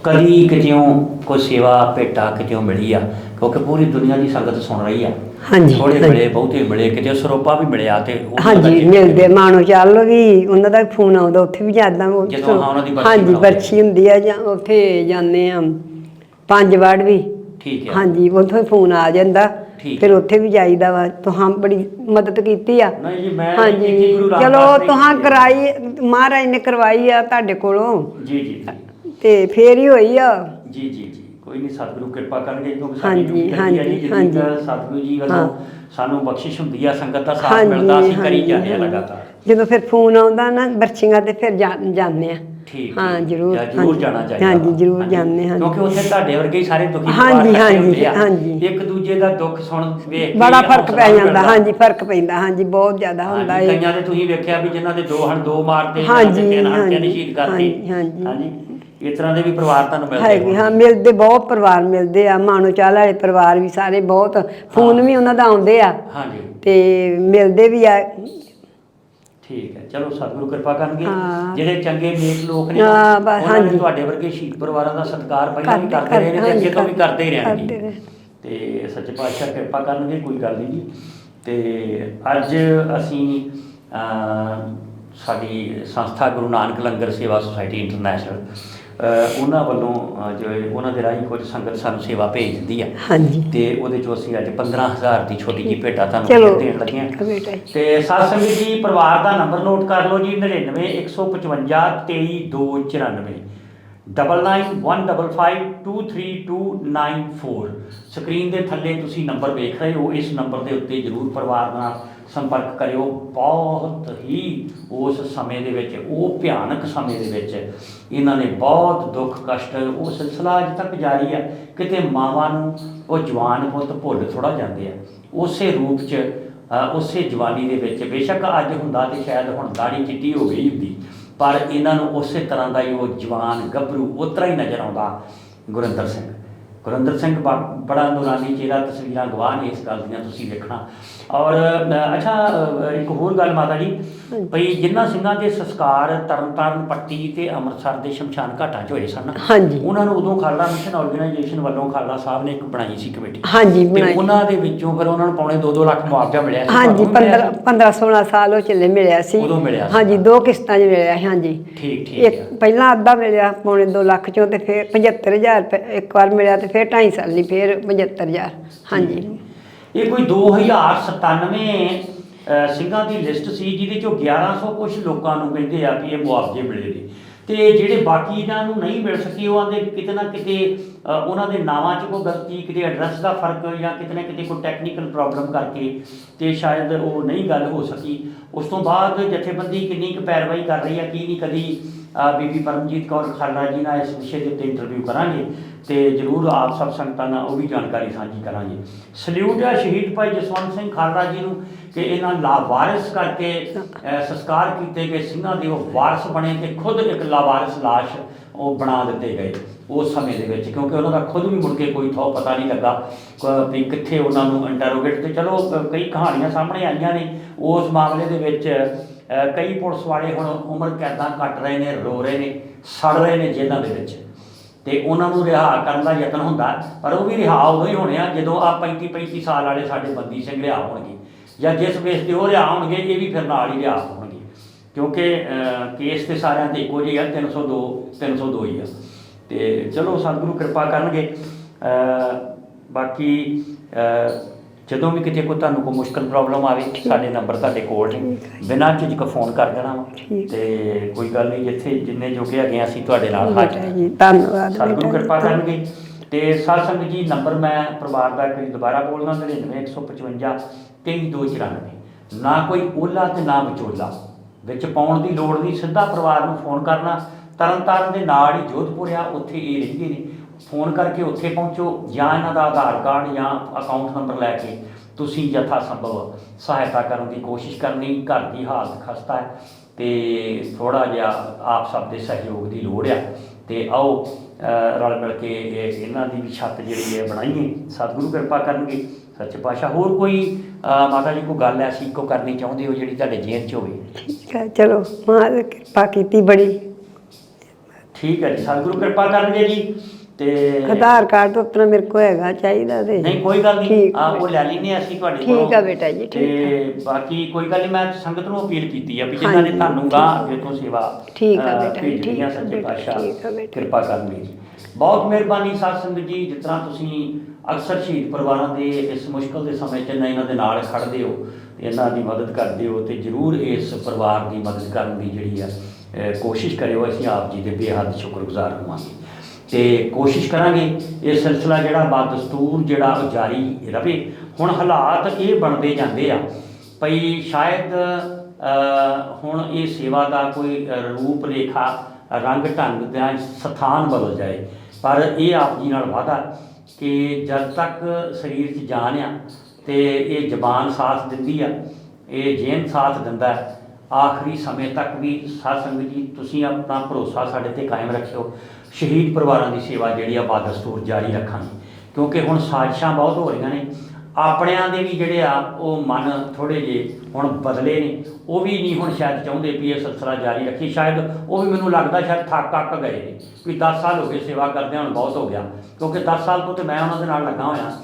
ਕਦੀ ਕਿਤੇੋਂ ਕੋਈ ਸੇਵਾ ਭੇਟਾ ਕਿਤੇੋਂ ਮਿਲੀ ਆ ਕਿਉਂਕਿ ਪੂਰੀ ਦੁਨੀਆ ਦੀ ਸੰਗਤ ਸੁਣ ਰਹੀ ਆ ਹਾਂਜੀ, ਥੋੜੇ। ਮਿਲੇ ਬਹੁਤੇ ਮਿਲੇ ਕਿਤੇ ਸਰੋਪਾ ਵੀ ਮਿਲਿਆ ਤੇ ਉਹਨਾਂ ਦਾ ਹਾਂਜੀ ਮਿਲਦੇ ਮਾਣੋ ਚੱਲ ਵੀ ਉਹਨਾਂ ਦਾ ਫੋਨ ਆਉਂਦਾ ਉੱਥੇ ਵੀ ਜਾਂਦਾ ਉਹ ਜਦੋਂ ਹਾਂ ਉਹਨਾਂ ਦੀ ਹਾਂਜੀ। ਬਰਸੀ ਹੁੰਦੀ ਆ ਜਾਂ ਉੱਥੇ ਜਾਂਦੇ ਆ ਪੰਜ ਵਾਰ ਵੀ ਠੀਕ ਹੈ ਹਾਂਜੀ ਉੱਥੋਂ ਫੋਨ ਆ ਜਾਂਦਾ ਫਿਰ। ਉੱਥੇ ਵੀ ਜਾਈਦਾ ਵਾ ਤੁਹਾਂ ਬੜੀ ਮਦਦ ਕੀਤੀ ਆ ਨਹੀਂ ਜੀ ਮੈਂ ਹਾਂਜੀ ਕੀਤੀ ਗੁਰੂ ਰਾਮਦਾਸ ਚਲੋ ਤੁਹਾਂ। ਕਰਾਈ ਮਹਾਰਾਜ ਨੇ ਕਰਵਾਈ ਆ ਤੁਹਾਡੇ ਕੋਲੋਂ ਜੀ ਜੀ ਤੇ ਫੇਰ ਹੀ ਹੋਈ ਆ ਜੀ ਜੀ ਜੀ ਕੋਈ ਨਹੀਂ ਸਤਿਗੁਰੂ ਕਿਰਪਾ ਕਰਨਗੇ ਕਿਉਂਕਿ ਹਾਂਜੀ, ਸਾਡੀ ਡਿਊਟੀ ਹੈ ਜੀ ਹਾਂਜੀ, ਜਿੰਨੀ ਹਾਂਜੀ। ਕੁ ਸਤਿਗੁਰੂ ਜੀ ਵੱਲੋਂ। ਸਾਨੂੰ ਬਖਸ਼ਿਸ਼ ਹੁੰਦੀ ਆ ਸੰਗਤ ਦਾ ਸਾਥ ਹਾਂਜੀ ਮਿਲਦਾ ਅਸੀਂ ਕਰੀ ਹਾਂਜੀ, ਜਾਂਦੇ ਆ ਹਾਂਜੀ। ਲਗਾਤਾਰ ਜਦੋਂ ਫਿਰ ਫੋਨ ਆਉਂਦਾ ਨਾ ਬਰਛੀਆਂ ਤੇ ਫਿਰ ਜਾ- ਜਾਂਦੇ ਆ ਠੀਕ ਹਾਂ। ਜ਼ਰੂਰ ਜ਼ਰੂਰ ਹਾਂਜੀ, ਜਾਣਾ ਚਾਹੀਦਾ ਹਾਂਜੀ। ਜ਼ਰੂਰ ਜਾਂਦੇ ਹਾਂ ਕਿਉਂਕਿ ਉੱਥੇ ਤੁਹਾਡੇ ਵਰਗੇ ਹੀ ਸਾਰੇ ਦੁਖੀ ਹਾਂਜੀ, ਪਰਿਵਾਰ ਇਕੱਠੇ ਹਾਂਜੀ, ਹੁੰਦੇ ਆ। ਹਾਂਜੀ। ਇੱਕ ਦੂਜੇ ਦਾ ਦੁੱਖ ਸੁਣ ਵੇਖ ਕੇ ਬੜਾ ਫ਼ਰਕ ਹੌਸਲਾ ਪੈ ਜਾਂਦਾ ਮਿਲਦਾ। ਹਾਂਜੀ ਫ਼ਰਕ ਪੈਂਦਾ ਹਾਂਜੀ ਬਹੁਤ ਜ਼ਿਆਦਾ ਹੁੰਦਾ ਹਾਂਜੀ, ਹੈ ਕਈਆਂ ਦੇ ਤੁਸੀਂ ਵੇਖਿਆ ਵੀ ਜਿਨ੍ਹਾਂ ਦੇ ਦੋ ਹਣ ਦੋ ਮਾਰਦੇ ਹਾਂਜੀ, ਤਿੰਨ ਹਣ ਤਿੰਨ ਹਾਂਜੀ, ਸ਼ਹੀਦ ਕਰਤੇ ਹਾਂਜੀ, ਹਾਂਜੀ। ਇਸ ਤਰ੍ਹਾਂ ਦੇ ਵੀ ਪਰਿਵਾਰ ਤੁਹਾਨੂੰ ਮਿਲਦੇ ਹੈਗੇ। ਹਾਂ ਮਿਲਦੇ ਬਹੁਤ ਪਰਿਵਾਰ ਮਿਲਦੇ ਆ ਮਾਨੋ ਚਾਲ ਵਾਲੇ ਪਰਿਵਾਰ ਵੀ ਸਾਰੇ ਬਹੁਤ ਫੋਨ ਵੀ ਉਹਨਾਂ ਦਾ ਆਉਂਦੇ ਆ ਹਾਂਜੀ ਤੇ ਮਿਲਦੇ ਵੀ ਆ ਠੀਕ ਹੈ ਚਲੋ ਸਤਿਗੁਰੂ ਕਿਰਪਾ ਕਰਨਗੇ ਹਾਂ। ਜਿਹੜੇ ਚੰਗੇ ਨੇਕ ਲੋਕ ਨੇ ਹਾਂ, ਉਹਨਾਂ ਨੇ ਹਾਂਜੀ। ਤੁਹਾਡੇ ਵਰਗੇ ਸ਼ਹੀਦ ਪਰਿਵਾਰਾਂ ਦਾ ਸਤਿਕਾਰ ਪਹਿਲਾਂ ਵੀ ਕਰਦੇ- ਕਰਦੇ ਰਹੇ ਨੇ ਤੇ ਹਾਂਜੀ, ਅੱਗੇ ਤੋਂ ਵੀ ਕਰਦੇ ਹੀ ਕਰਦੇ ਰਹਿਣਗੇ ਰਹੇ। ਤੇ ਸੱਚੇ ਪਾਤਸ਼ਾਹ ਕਿਰਪਾ ਕਰਨਗੇ ਕੋਈ ਗੱਲ ਨਹੀਂ ਜੀ ਤੇ ਅੱਜ ਅਸੀਂ ਸਾਡੀ ਸੰਸਥਾ ਗੁਰੂ ਨਾਨਕ ਲੰਗਰ ਸੇਵਾ ਸੁਸਾਇਟੀ ਇੰਟਰਨੈਸ਼ਨਲ ਉਹਨਾਂ ਵੱਲੋਂ ਅਹ, ਜੋ ਇਹ- ਉਹਨਾਂ ਦੇ ਰਾਹੀਂ ਕੁਝ ਸੰਗਤ ਸਾਨੂੰ ਸੇਵਾ ਭੇਜ ਦਿੰਦੀ ਆ। ਹਾਂਜੀ। ਤੇ ਉਹਦੇ ਚੋਂ ਅਸੀਂ ਅੱਜ 15000 ਦੀ ਛੋਟੀ ਜਿਹੀ ਭੇਟਾ ਤੁਹਾਨੂੰ ਦੇਣ ਲੱਗੇ ਹਾਂ ਬੇਟਾ ਜੀ। ਤੇ ਸਾਧ ਸੰਗਤ ਜੀ ਪਰਿਵਾਰ ਦਾ ਨੰਬਰ ਨੋਟ ਕਰ ਲਓ ਜੀ 99 155 23294 9915523294 ਸਕਰੀਨ ਦੇ ਥੱਲੇ ਤੁਸੀਂ ਨੰਬਰ ਵੇਖ ਰਹੇ ਹੋ ਇਸ ਨੰਬਰ ਦੇ ਉੱਤੇ ਜਰੂਰ ਪਰਿਵਾਰ ਨਾਲ ਸੰਪਰਕ ਕਰਿਓ। ਬਹੁਤ ਹੀ ਉਸ ਸਮੇਂ ਦੇ ਵਿੱਚ, ਉਹ ਭਿਆਨਕ ਸਮੇਂ ਦੇ ਵਿੱਚ ਇਹਨਾਂ ਨੇ ਬਹੁਤ ਦੁੱਖ, ਕਸ਼ਟ ਉਹ ਸਿਲਸਿਲਾ ਅਜੇ ਤੱਕ ਜਾਰੀ ਹੈ ਕਿਤੇ ਮਾਵਾਂ ਨੂੰ ਉਹ ਜਵਾਨ ਪੁੱਤ ਭੁੱਲ ਥੋੜਾ ਜਾਂਦੇ ਆ। ਉਸੇ ਰੂਪ 'ਚ ਉਸੇ ਜਵਾਨੀ ਦੇ ਵਿੱਚ ਬੇਸ਼ੱਕ ਅੱਜ ਹੁੰਦਾ ਤੇ ਸ਼ਾਇਦ ਹੁਣ ਦਾੜੀ ਚਿੱਟੀ ਹੋ ਗਈ ਹੁੰਦੀ। ਪਰ ਇਹਨਾਂ ਨੂੰ ਉਸੇ ਤਰ੍ਹਾਂ ਦਾ ਹੀ ਉਹ ਜਵਾਨ ਗੱਭਰੂ ਉਤਰਾ ਹੀ ਨਜ਼ਰ ਆਉਂਦਾ ਗੁਰਿੰਦਰ ਸਿੰਘ। ਗੁਰਿੰਦਰ ਸਿੰਘ ਬੜਾ ਨੂਰਾਨੀ ਚਿਹਰਾ ਤਸਵੀਰਾਂ ਗਵਾਹ ਨੇ ਇਸ ਗੱਲ ਦੀਆਂ ਤੁਸੀਂ ਦੇਖਣਾ ਔਰ ਅੱਛਾ ਇੱਕ ਹੋਰ ਗੱਲ ਮਾਤਾ ਜੀ ਭਈ ਜਿਨ੍ਹਾਂ ਸਿੰਘਾਂ ਦੇ ਸੰਸਕਾਰ ਤਰਨਤਾਰਨ ਪੱਟੀ ਤੇ ਅੰਮ੍ਰਿਤਸਰ ਦੇ ਸ਼ਮਸ਼ਾਨ ਘਾਟਾਂ 'ਚ ਹੋਏ ਸਨ ਹਾਂਜੀ। ਉਹਨਾਂ ਨੂੰ ਉਦੋਂ ਖਾਲੜਾ ਮਿਸ਼ਨ ਆਰਗੇਨਾਈਜੇਸ਼ਨ ਵੱਲੋਂ ਖਾਲੜਾ ਸਾਹਿਬ ਨੇ ਇੱਕ ਬਣਾਈ ਸੀ ਕਮੇਟੀ। ਹਾਂਜੀ ਤੇ ਬਣਾਈ। ਉਹਨਾਂ ਦੇ ਵਿੱਚੋਂ ਫਿਰ ਉਹਨਾਂ ਨੂੰ ਪੌਣੇ 2-2 ਲੱਖ ਮੁਆਵਜ਼ਾ ਮਿਲਿਆ ਸੀ। ਹਾਂਜੀ ਤੁਹਾਨੂੰ ਵੀ ਮਿਲਿਆ 15 15 16 ਸਾਲ ਉਹ ਚੱਲੇ ਮਿਲਿਆ ਸੀ। ਉਦੋਂ ਮਿਲਿਆ। ਹਾਂਜੀ ਦੋ ਕਿਸ਼ਤਾਂ 'ਚ ਮਿਲਿਆ ਸੀ, ਹਾਂਜੀ। ਠੀਕ ਠੀਕ ਇੱਕ ਪਹਿਲਾਂ ਅੱਧਾ ਮਿਲਿਆ ਪੌਣੇ 2 ਲੱਖ ਚੋਂ ਤੇ ਫਿਰ 75000 ਰੁਪਏ ਇੱਕ ਵਾਰ ਮਿਲਿਆ ਤੇ ਫਿਰ 2.5 ਸਾਲ ਲਈ ਫਿਰ 75000 ਹਾਂਜੀ। ਇਹ ਕੋਈ 2097 ਅ, ਸਿੰਘਾਂ ਦੀ ਲਿਸਟ ਸੀ, ਜਿਹਦੇ ਚੋਂ 1100 ਕੁਝ ਲੋਕਾਂ ਨੂੰ ਕਹਿੰਦੇ ਆ ਵੀ ਇਹ ਮੁਆਵਜ਼ੇ ਮਿਲੇ ਨੇ। ਤੇ ਜਿਹੜੇ ਬਾਕੀ ਇਹਨਾਂ ਨੂੰ ਨਹੀਂ ਮਿਲ ਸਕੇ, ਉਹ ਆਂਦੇ ਕਿਤੇ ਨਾ ਕਿਤੇ ਉਹਨਾਂ ਦੇ ਨਾਵਾਂ 'ਚ ਕੋਈ ਗਲਤੀ, ਕਿਤੇ ਐਡਰੈਸ ਦਾ ਫ਼ਰਕ ਜਾਂ ਕਿਤੇ ਨਾ ਕਿਤੇ ਕੋਈ ਟੈਕਨੀਕਲ ਪ੍ਰੋਬਲਮ ਕਰਕੇ ਤੇ ਸ਼ਾਇਦ ਉਹ ਨਹੀਂ ਗੱਲ ਹੋ ਸਕੀ। ਉਸ ਤੋਂ ਬਾਅਦ ਜਥੇਬੰਦੀ ਕਿੰਨੀ ਕੁ ਪੈਰਵਾਈ ਕਰ ਰਹੀ ਹੈ ਕੀ ਨਹੀਂ ਕਦੀ ਬੀਬੀ ਪਰਮਜੀਤ ਕੌਰ ਖਾਲੜਾ ਜੀ ਨਾਲ ਇਸ ਵਿਸ਼ੇ ਦੇ ਉੱਤੇ ਇੰਟਰਵਿਊ ਕਰਾਂਗੇ ਤੇ ਜਰੂਰ ਆਪ ਸਭ ਸੰਗਤਾਂ ਨਾਲ ਉਹ ਵੀ ਜਾਣਕਾਰੀ ਸਾਂਝੀ ਕਰਾਂਗੇ। ਸਲੂਟ ਹੈ ਸ਼ਹੀਦ ਭਾਈ ਜਸਵੰਤ ਸਿੰਘ ਖਾਲੜਾ ਜੀ ਨੂੰ ਕਿ ਇਹਨਾਂ ਲਾਵਾਰਿਸ ਕਰਕੇ ਅ, ਸੰਸਕਾਰ ਕੀਤੇ ਗਏ ਸਿੰਘਾਂ ਦੇ ਉਹ ਵਾਰਿਸ ਬਣੇ ਤੇ ਖੁਦ ਇੱਕ ਲਾਵਾਰਿਸ ਲਾਸ਼ ਉਹ ਬਣਾ ਦਿੱਤੇ ਗਏ ਉਸ ਸਮੇਂ ਦੇ ਵਿੱਚ ਕਿਉਂਕਿ ਉਹਨਾਂ ਦਾ ਖੁਦ ਵੀ ਮੁੜ ਕੇ ਕੋਈ ਥੋ ਪਤਾ ਨਹੀਂ ਲੱਗਾ ਵੀ ਕਿੱਥੇ ਉਹਨਾਂ ਨੂੰ ਇੰਟਰੋਗੇਟ ਤੇ ਚਲੋ ਕਈ ਕਹਾਣੀਆਂ ਸਾਹਮਣੇ ਆਈਆਂ ਨੇ ਉਸ ਮਾਮਲੇ ਦੇ ਵਿੱਚ ਕਈ ਪੁਲਿਸ ਵਾਲੇ ਹੁਣ ਉਮਰ ਕੈਦਾਂ ਕੱਟ ਰਹੇ ਨੇ, ਰੋ ਰਹੇ ਨੇ, ਸੜ ਰਹੇ ਨੇ ਜੇਲ੍ਹਾਂ ਦੇ ਵਿੱਚ। ਤੇ ਉਹਨਾਂ ਨੂੰ ਰਿਹਾ ਕਰਨ ਦਾ ਯਤਨ ਹੁੰਦਾ, ਪਰ ਉਹ ਵੀ ਰਿਹਾ ਉਦੋਂ ਹੀ ਹੋਣੇ ਆ, ਜਦੋਂ ਆ 35 35 ਸਾਲ ਵਾਲੇ ਸਾਡੇ ਬੰਦੀ ਸਿੰਘ ਰਿਹਾ ਹੋਣਗੇ। ਜਾਂ ਜਿਸ ਬੇਸ ਤੇ ਉਹ ਰਿਹਾ ਹੋਣਗੇ, ਇਹ ਵੀ ਫਿਰ ਨਾਲ ਹੀ ਰਿਹਾ ਹੋਣਗੇ। ਕਿਉਂਕਿ ਕੇਸ ਤੇ ਸਾਰਿਆਂ ਦੇ ਇੱਕੋ ਜਿਹੇ ਆ 302 302 ਹੀ ਆ। ਤੇ ਚਲੋ, ਸਤਿਗੁਰੂ ਕਿਰਪਾ ਕਰਨਗੇ। ਬਾਕੀ ਜਦੋਂ ਵੀ ਕਿਤੇ ਕੋਈ ਤੁਹਾਨੂੰ ਕੋਈ ਮੁਸ਼ਕਲ ਪ੍ਰੋਬਲਮ ਆਵੇ ਸਾਡੇ ਨੰਬਰ ਤੁਹਾਡੇ ਕੋਲ ਨੇ। ਹੈ। ਬਿਨਾਂ ਝਿਜਕ ਫੋਨ ਕਰ ਦੇਣਾ ਵਾ। ਤੇ ਕੋਈ ਗੱਲ ਨਹੀਂ ਜਿੱਥੇ ਜਿੰਨੇ ਜੋਗੇ ਹੈਗੇ ਅਸੀਂ ਤੁਹਾਡੇ ਨਾਲ ਹਾਜ਼ਰ ਜੀ ਧੰਨਵਾਦ ਸਤਿਗੁਰੂ। ਕਿਰਪਾ ਕਰਨਗੇ। ਤੇ ਸਾਧ ਸੰਗਤ ਜੀ ਨੰਬਰ ਮੈਂ ਪਰਿਵਾਰ ਦਾ ਵਾਰੀ ਦੁਬਾਰਾ ਬੋਲਣਾ 99155 23294 ਨਾ ਕੋਈ ਓਲਾ ਤੇ ਨਾ ਵਿਚੋਲਾ। ਵਿੱਚ ਪਾਉਣ ਦੀ ਲੋੜ ਨਹੀਂ ਸਿੱਧਾ ਪਰਿਵਾਰ ਨੂੰ ਫੋਨ ਕਰਨਾ। ਤਰਨਤਾਰਨ ਦੇ ਨਾਲ ਹੀ ਜੋਧਪੁਰ ਆ ਉੱਥੇ ਇਹ ਰਹਿੰਦੇ ਨੇ। ਫੋਨ ਕਰਕੇ ਉੱਥੇ ਪਹੁੰਚੋ ਜਾਂ ਇਹਨਾਂ ਦਾ ਆਧਾਰ ਕਾਰਡ ਜਾਂ ਅਕਾਊਂਟ ਨੰਬਰ ਲੈ ਕੇ ਤੁਸੀਂ ਯਥਾ ਸੰਭਵ ਸਹਾਇਤਾ ਕਰਨ ਦੀ ਕੋਸ਼ਿਸ਼ ਕਰਨੀ ਘਰ ਦੀ ਹਾਲਤ ਖਸਤਾ ਹੈ ਤੇ ਥੋੜਾ ਜਿਹਾ ਆਪ ਸਭ ਦੇ ਸਹਿਯੋਗ ਦੀ ਲੋੜ ਆ। ਤੇ ਆਓ ਰਲ ਮਿਲ ਕੇ ਇਹ- ਇਹਨਾਂ ਦੀ ਵੀ ਛੱਤ ਜਿਹੜੀ ਹੈ ਬਣਾਈਏ। ਸਤਿਗੁਰੂ ਕਿਰਪਾ ਕਰਨਗੇ। ਸੱਚੇ ਪਾਤਸ਼ਾਹ ਹੋਰ ਕੋਈ ਮਾਤਾ ਜੀ ਕੋਈ ਗੱਲ ਐਸੀ ਕੋ ਕਰਨੀ ਚਾਹੁੰਦੇ ਹੋ ਜਿਹੜੀ ਤੁਹਾਡੇ ਜੇਨ 'ਚ ਹੋਵੇ? ਠੀਕ ਹੈ ਚਲੋ ਮਹਾਰਾਜ ਕਿਰਪਾ ਕੀਤੀ ਬੜੀ। ਠੀਕ ਹੈ ਜੀ ਸਤਿਗੁਰੂ ਕਿਰਪਾ ਕਰਨਗੇ ਜੀ। ਤੇ ਆਧਾਰ ਕਾਰਡ ਤਾਂ ਆਪਣਾ ਮੇਰੇ ਕੋਲ ਹੈਗਾ ਚਾਹੀਦਾ ਤੇ। ਨਹੀਂ ਕੋਈ ਗੱਲ ਨਹੀਂ ਠੀਕ ਆ। ਉਹ ਲੈ ਲੈਨੇ ਅਸੀਂ ਤੁਹਾਡੇ ਠੀਕ ਕੋਲੋਂ। ਆ ਬੇਟਾ ਜੀ, ਠੀਕ ਤੇ ਬਾਕੀ ਕੋਈ ਗੱਲ ਨਹੀਂ ਮੈਂ ਸੰਗਤ ਨੂੰ ਅਪੀਲ ਕੀਤੀ ਆ ਵੀ ਜਿਨ੍ਹਾਂ ਨੇ ਹਾਂਜੀ, ਤੁਹਾਨੂੰ ਗਾਂ ਅੱਗੇ ਤੋਂ ਸੇਵਾ ਠੀਕ ਆ ਬੇਟਾ ਜੀ, ਭੇਜਣੀ ਆ ਠੀਕ ਆ ਸੱਚੇ ਬੇਟਾ, ਪਾਤਸ਼ਾਹ ਠੀਕ ਆ ਬੇਟਾ। ਕਿਰਪਾ ਕਰਨਗੇ ਜੀ ਬਹੁਤ ਮਿਹਰਬਾਨੀ ਸਾਧ ਸੰਗਤ ਜੀ ਜਿਸ ਤਰ੍ਹਾਂ ਤੁਸੀਂ ਅਕਸਰ ਸ਼ਹੀਦ ਪਰਿਵਾਰਾਂ ਦੇ ਇਸ ਮੁਸ਼ਕਲ ਦੇ ਸਮੇਂ 'ਚ ਨਾ ਇਹਨਾਂ ਦੇ ਨਾਲ ਖੜਦੇ ਹੋ ਤੇ ਇਹਨਾਂ ਦੀ ਮਦਦ ਕਰਦੇ ਹੋ ਤੇ ਜਰੂਰ ਇਸ ਪਰਿਵਾਰ ਦੀ ਮਦਦ ਕਰਨ ਦੀ ਜਿਹੜੀ ਆ ਕੋਸ਼ਿਸ਼ ਕਰਿਓ ਅਸੀਂ ਆਪ ਜੀ ਦੇ ਬੇਹੱਦ ਸ਼ੁਕਰਗੁਜ਼ਾਰ ਹੋਵਾਂਗੇ। ਤੇ ਕੋਸ਼ਿਸ਼ ਕਰਾਂਗੇ ਇਹ ਸਿਲਸਿਲਾ ਜਿਹੜਾ ਬਦਸਤੂਰ ਜਿਹੜਾ ਉਹ ਜਾਰੀ ਰਵੇ। ਹੁਣ ਹਾਲਾਤ ਇਹ ਬਣਦੇ ਜਾਂਦੇ ਆ ਭਈ ਸ਼ਾਇਦ ਹੁਣ ਇਹ ਸੇਵਾ ਦਾ ਕੋਈ ਰੂਪ ਰੇਖਾ, ਰੰਗ ਢੰਗ ਦਾ ਸਥਾਨ ਬਦਲ ਜਾਏ। ਪਰ ਇਹ ਆਪ ਜੀ ਨਾਲ ਵਾਅਦਾ ਕਿ ਜਦ ਤੱਕ ਸਰੀਰ 'ਚ ਜਾਨ ਆ ਤੇ ਇਹ ਜ਼ਬਾਨ ਸਾਥ ਦਿੰਦੀ ਆ, ਇਹ ਜੇਨ ਸਾਥ ਦਿੰਦਾ, ਆਖਰੀ ਸਮੇਂ ਤੱਕ ਵੀ ਸਾਧ ਸੰਗਤ ਜੀ, ਤੁਸੀਂ ਆਪਣਾ ਭਰੋਸਾ ਸਾਡੇ ਤੇ ਕਾਇਮ ਰੱਖਿਓ। ਸ਼ਹੀਦ ਪਰਿਵਾਰਾਂ ਦੀ ਸੇਵਾ ਜਿਹੜੀ ਆ ਬਾਦਸਤੂਰ ਜਾਰੀ ਰੱਖਾਂਗੇ। ਕਿਉਂਕਿ ਹੁਣ ਸਾਜ਼ਿਸ਼ਾਂ ਬਹੁਤ ਹੋ ਰਹੀਆਂ ਨੇ। ਆਪਣਿਆਂ ਦੇ ਵੀ ਜਿਹੜੇ ਆ, ਉਹ ਮਨ ਥੋੜੇ ਜੇ ਹੁਣ ਬਦਲੇ ਨੇ। ਉਹ ਵੀ ਨਹੀਂ ਹੁਣ ਸ਼ਾਇਦ ਚਾਹੁੰਦੇ ਵੀ ਇਹ ਸਿਲਸਿਲਾ ਜਾਰੀ ਰੱਖੀ ਸ਼ਾਇਦ ਉਹ ਵੀ ਮੈਨੂੰ ਲੱਗਦਾ ਸ਼ਾਇਦ ਥੱਕ ਅੱਕ ਗਏ ਨੇ ਵੀ 10 ਸਾਲ ਹੋ ਗਏ ਸੇਵਾ ਕਰਦਿਆਂ ਹੁਣ, ਬਹੁਤ ਹੋ ਗਿਆ। ਕਿਉਂਕਿ 10 ਸਾਲ ਤੋਂ ਤੇ ਮੈਂ ਉਹਨਾਂ ਦੇ ਨਾਲ ਲੱਗਾ ਹੋਇਆ।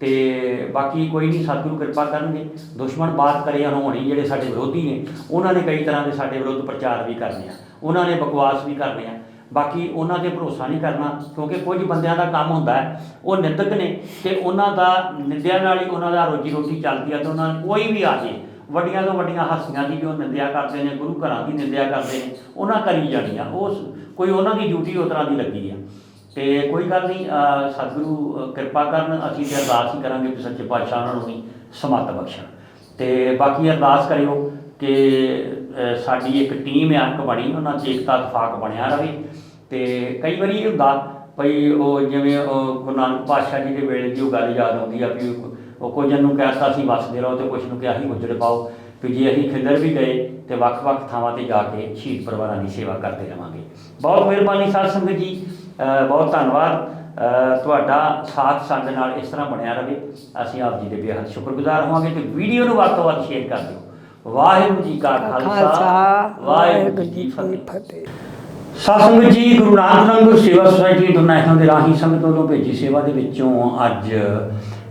ਤੇ ਬਾਕੀ ਕੋਈ ਨਹੀਂ, ਸਤਿਗੁਰੂ ਕਿਰਪਾ ਕਰਨਗੇ। ਦੁਸ਼ਮਣ ਬਾਤ ਕਰੇ ਹੋਣੀ ਜਿਹੜੇ ਸਾਡੇ ਵਿਰੋਧੀ ਨੇ, ਉਹਨਾਂ ਨੇ ਕਈ ਤਰ੍ਹਾਂ ਦੇ ਸਾਡੇ ਵਿਰੁੱਧ ਪ੍ਰਚਾਰ ਵੀ ਕਰਨੇ ਆ। ਉਹਨਾਂ ਨੇ ਬਕਵਾਸ ਵੀ ਕਰਨੇ ਆ। ਬਾਕੀ ਉਹਨਾਂ ਤੇ ਭਰੋਸਾ ਨਹੀਂ ਕਰਨਾ, ਕਿਉਂਕਿ ਕੁਝ ਬੰਦਿਆਂ ਦਾ ਕੰਮ ਹੁੰਦਾ ਹੈ, ਉਹ ਨਿੰਦਕ ਨੇ ਤੇ ਉਹਨਾਂ ਦਾ ਨਿੰਦਿਆ ਨਾਲ ਹੀ ਉਹਨਾਂ ਦਾ ਰੋਜੀ ਰੋਟੀ ਚੱਲਦੀ ਆ ਤੇ ਉਹਨਾਂ ਕੋਈ ਵੀ ਆ ਜੇ, ਵੱਡੀਆਂ ਤੋਂ ਵੱਡੀਆਂ ਹਸਤੀਆਂ ਦੀ ਵੀ ਉਹ ਨਿੰਦਿਆ ਕਰਦੇ ਨੇ, ਗੁਰੂ ਘਰਾਂ ਦੀ ਨਿੰਦਿਆ ਕਰਦੇ ਨੇ, ਉਹਨਾਂ ਕਰੀ ਜਾਣੀ ਆ ਉਸ ਕੋਈ ਉਹਨਾਂ ਦੀ ਡਿਊਟੀ ਉਸ ਤਰ੍ਹਾਂ ਦੀ ਲੱਗੀ ਆ। ਤੇ ਕੋਈ ਗੱਲ ਨਹੀਂ ਸਤਿਗੁਰੂ ਕਿਰਪਾ ਕਰਨ, ਅਸੀਂ ਤੇ ਅਰਦਾਸ ਹੀ ਕਰਾਂਗੇ ਕਿ ਸੱਚੇ ਪਾਤਸ਼ਾਹ ਉਹਨਾਂ ਨੂੰ ਵੀ ਸਮਤ ਬਖਸ਼ਣ। ਤੇ ਬਾਕੀ ਅਰਦਾਸ ਕਰਿਓ ਕਿ ਸਾਡੀ ਇੱਕ ਟੀਮ ਹੈ ਇੱਕ ਬਣੀ, ਉਹਨਾਂ 'ਚ ਏਕਤਾ ਇਤਫਾਕ ਬਣਿਆ ਰਹੇ ਤੇ ਕਈ ਵਾਰੀ ਇਹ ਹੁੰਦਾ ਭਈ ਉਹ ਜਿਵੇਂ ਉਹ ਗੁਰੂ ਨਾਨਕ ਪਾਤਸ਼ਾਹ ਜੀ ਦੇ ਵੇਲੇ ਦੀ ਉਹ ਗੱਲ ਯਾਦ ਆਉਂਦੀ ਆ ਵੀ ਉਹ ਕੁਝ ਨੂੰ ਕਹਿਤਾ ਸੀ ਵਸਦੇ ਰਹੋ ਤੇ ਕੁਝ ਨੂੰ ਕਿਹਾ ਸੀ ਗੁਜਰ ਪਾਓ। ਕਿ ਜੇ ਅਸੀਂ ਖਿੱਲਰ ਵੀ ਗਏ ਤੇ ਵੱਖ-ਵੱਖ ਥਾਵਾਂ ਤੇ ਜਾ ਕੇ ਸ਼ਹੀਦ ਪਰਿਵਾਰਾਂ ਦੀ ਸੇਵਾ ਕਰਦੇ ਰਵਾਂਗੇ। ਬਹੁਤ ਮਿਹਰਬਾਨੀ ਸਾਧ ਸੰਗਤ ਜੀ। ਬਹੁਤ ਧੰਨਵਾਦ। ਤੁਹਾਡਾ ਸਾਥ ਸਾਡੇ ਨਾਲ ਇਸ ਤਰ੍ਹਾਂ ਬਣਿਆ ਰਹੇ ਅਸੀਂ ਆਪ ਜੀ ਦੇ ਬੇਹੱਦ ਸ਼ੁਕਰਗੁਜ਼ਾਰ ਹੋਵਾਂਗੇ ਤੇ ਵੀਡੀਓ ਨੂੰ ਵੱਧ ਤੋਂ ਵੱਧ ਸ਼ੇਅਰ ਕਰ ਦਿਓ। ਵਾਹਿਗੁਰੂ ਜੀ ਕਾ ਖਾਲਸਾ ਵਾਹਿਗੁਰੂ ਜੀ ਕੀ ਫਤਿਹ। ਸਤਿਸੰਗਤ ਜੀ ਗੁਰੂ ਨਾਨਕ ਨੰਗਰ ਸੇਵਾ ਸੁਸਾਇਟੀ ਦੁਨਾਇਆਂ ਦੇ ਰਾਹੀਂ ਸੰਗਤ ਵੱਲੋਂ ਭੇਜੀ ਸੇਵਾ ਦੇ ਵਿੱਚੋਂ ਅੱਜ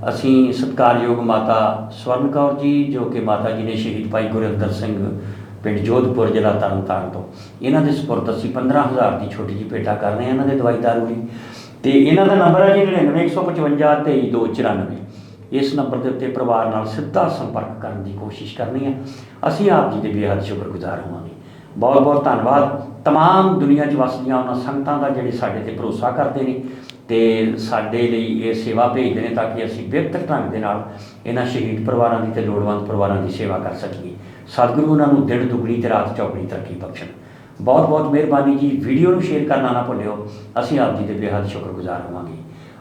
ਅਸੀਂ ਸਤਿਕਾਰਯੋਗ ਮਾਤਾ ਸਵਰਨ ਕੌਰ ਜੀ ਜੋ ਕਿ ਮਾਤਾ ਜੀ ਨੇ ਸ਼ਹੀਦ ਭਾਈ ਗੁਰਿੰਦਰ ਸਿੰਘ ਪਿੰਡ ਜੋਧਪੁਰ ਜ਼ਿਲ੍ਹਾ ਤਰਨਤਾਰਨ ਤੋਂ। ਇਹਨਾਂ ਦੇ ਸਪੁਰਦ ਅਸੀਂ 15000 ਦੀ ਛੋਟੀ ਜਿਹੀ ਭੇਟਾ ਕਰ ਰਹੇ ਹਾਂ ਇਹਨਾਂ ਦੇ ਦਵਾਈ ਦਾਰੂ ਲਈ ਤੇ ਇਹਨਾਂ ਦਾ ਨੰਬਰ ਹੈ ਜੀ 99155 23294 ਇਸ ਨੰਬਰ ਦੇ ਉੱਤੇ ਪਰਿਵਾਰ ਨਾਲ ਸਿੱਧਾ ਸੰਪਰਕ ਕਰਨ ਦੀ ਕੋਸ਼ਿਸ਼ ਕਰਨੀ ਹੈ ਅਸੀਂ ਆਪ ਜੀ ਦੇ ਬੇਹੱਦ ਸ਼ੁਕਰਗੁਜ਼ਾਰ ਹੋਵਾਂਗੇ ਬਹੁਤ ਬਹੁਤ ਧੰਨਵਾਦ तमाम ਦੁਨੀਆ 'ਚ ਵਸਦੀਆਂ ਉਹਨਾਂ ਸੰਗਤਾਂ ਦਾ ਜਿਹੜੇ ਸਾਡੇ ਤੇ ਭਰੋਸਾ ਕਰਦੇ ਨੇ ਤੇ ਸਾਡੇ ਲਈ ਇਹ ਸੇਵਾ ਭੇਜਦੇ ਨੇ ਤਾਂ ਕਿ ਅਸੀਂ ਬਿਹਤਰ ਢੰਗ ਦੇ ਨਾਲ ਇਹਨਾਂ ਸ਼ਹੀਦ ਪਰਿਵਾਰਾਂ ਦੀ ਤੇ ਲੋੜਵੰਦ ਪਰਿਵਾਰਾਂ ਦੀ ਸੇਵਾ ਕਰ ਸਕੀਏ ਸਤਿਗੁਰੂ ਉਹਨਾਂ ਨੂੰ ਦਿਨ ਦੁਗਣੀ ਤੇ ਰਾਤ ਚੌਗਣੀ ਤਰੱਕੀ ਬਖਸ਼ਣ ਬਹੁਤ ਬਹੁਤ ਮਿਹਰਬਾਨੀ ਜੀ ਵੀਡੀਓ ਨੂੰ ਸ਼ੇਅਰ ਕਰਨਾ ਨਾ ਭੁੱਲਿਓ ਅਸੀਂ ਆਪ ਜੀ ਦੇ ਬੇਹੱਦ ਸ਼ੁਕਰਗੁਜ਼ਾਰ ਹੋਵਾਂਗੇ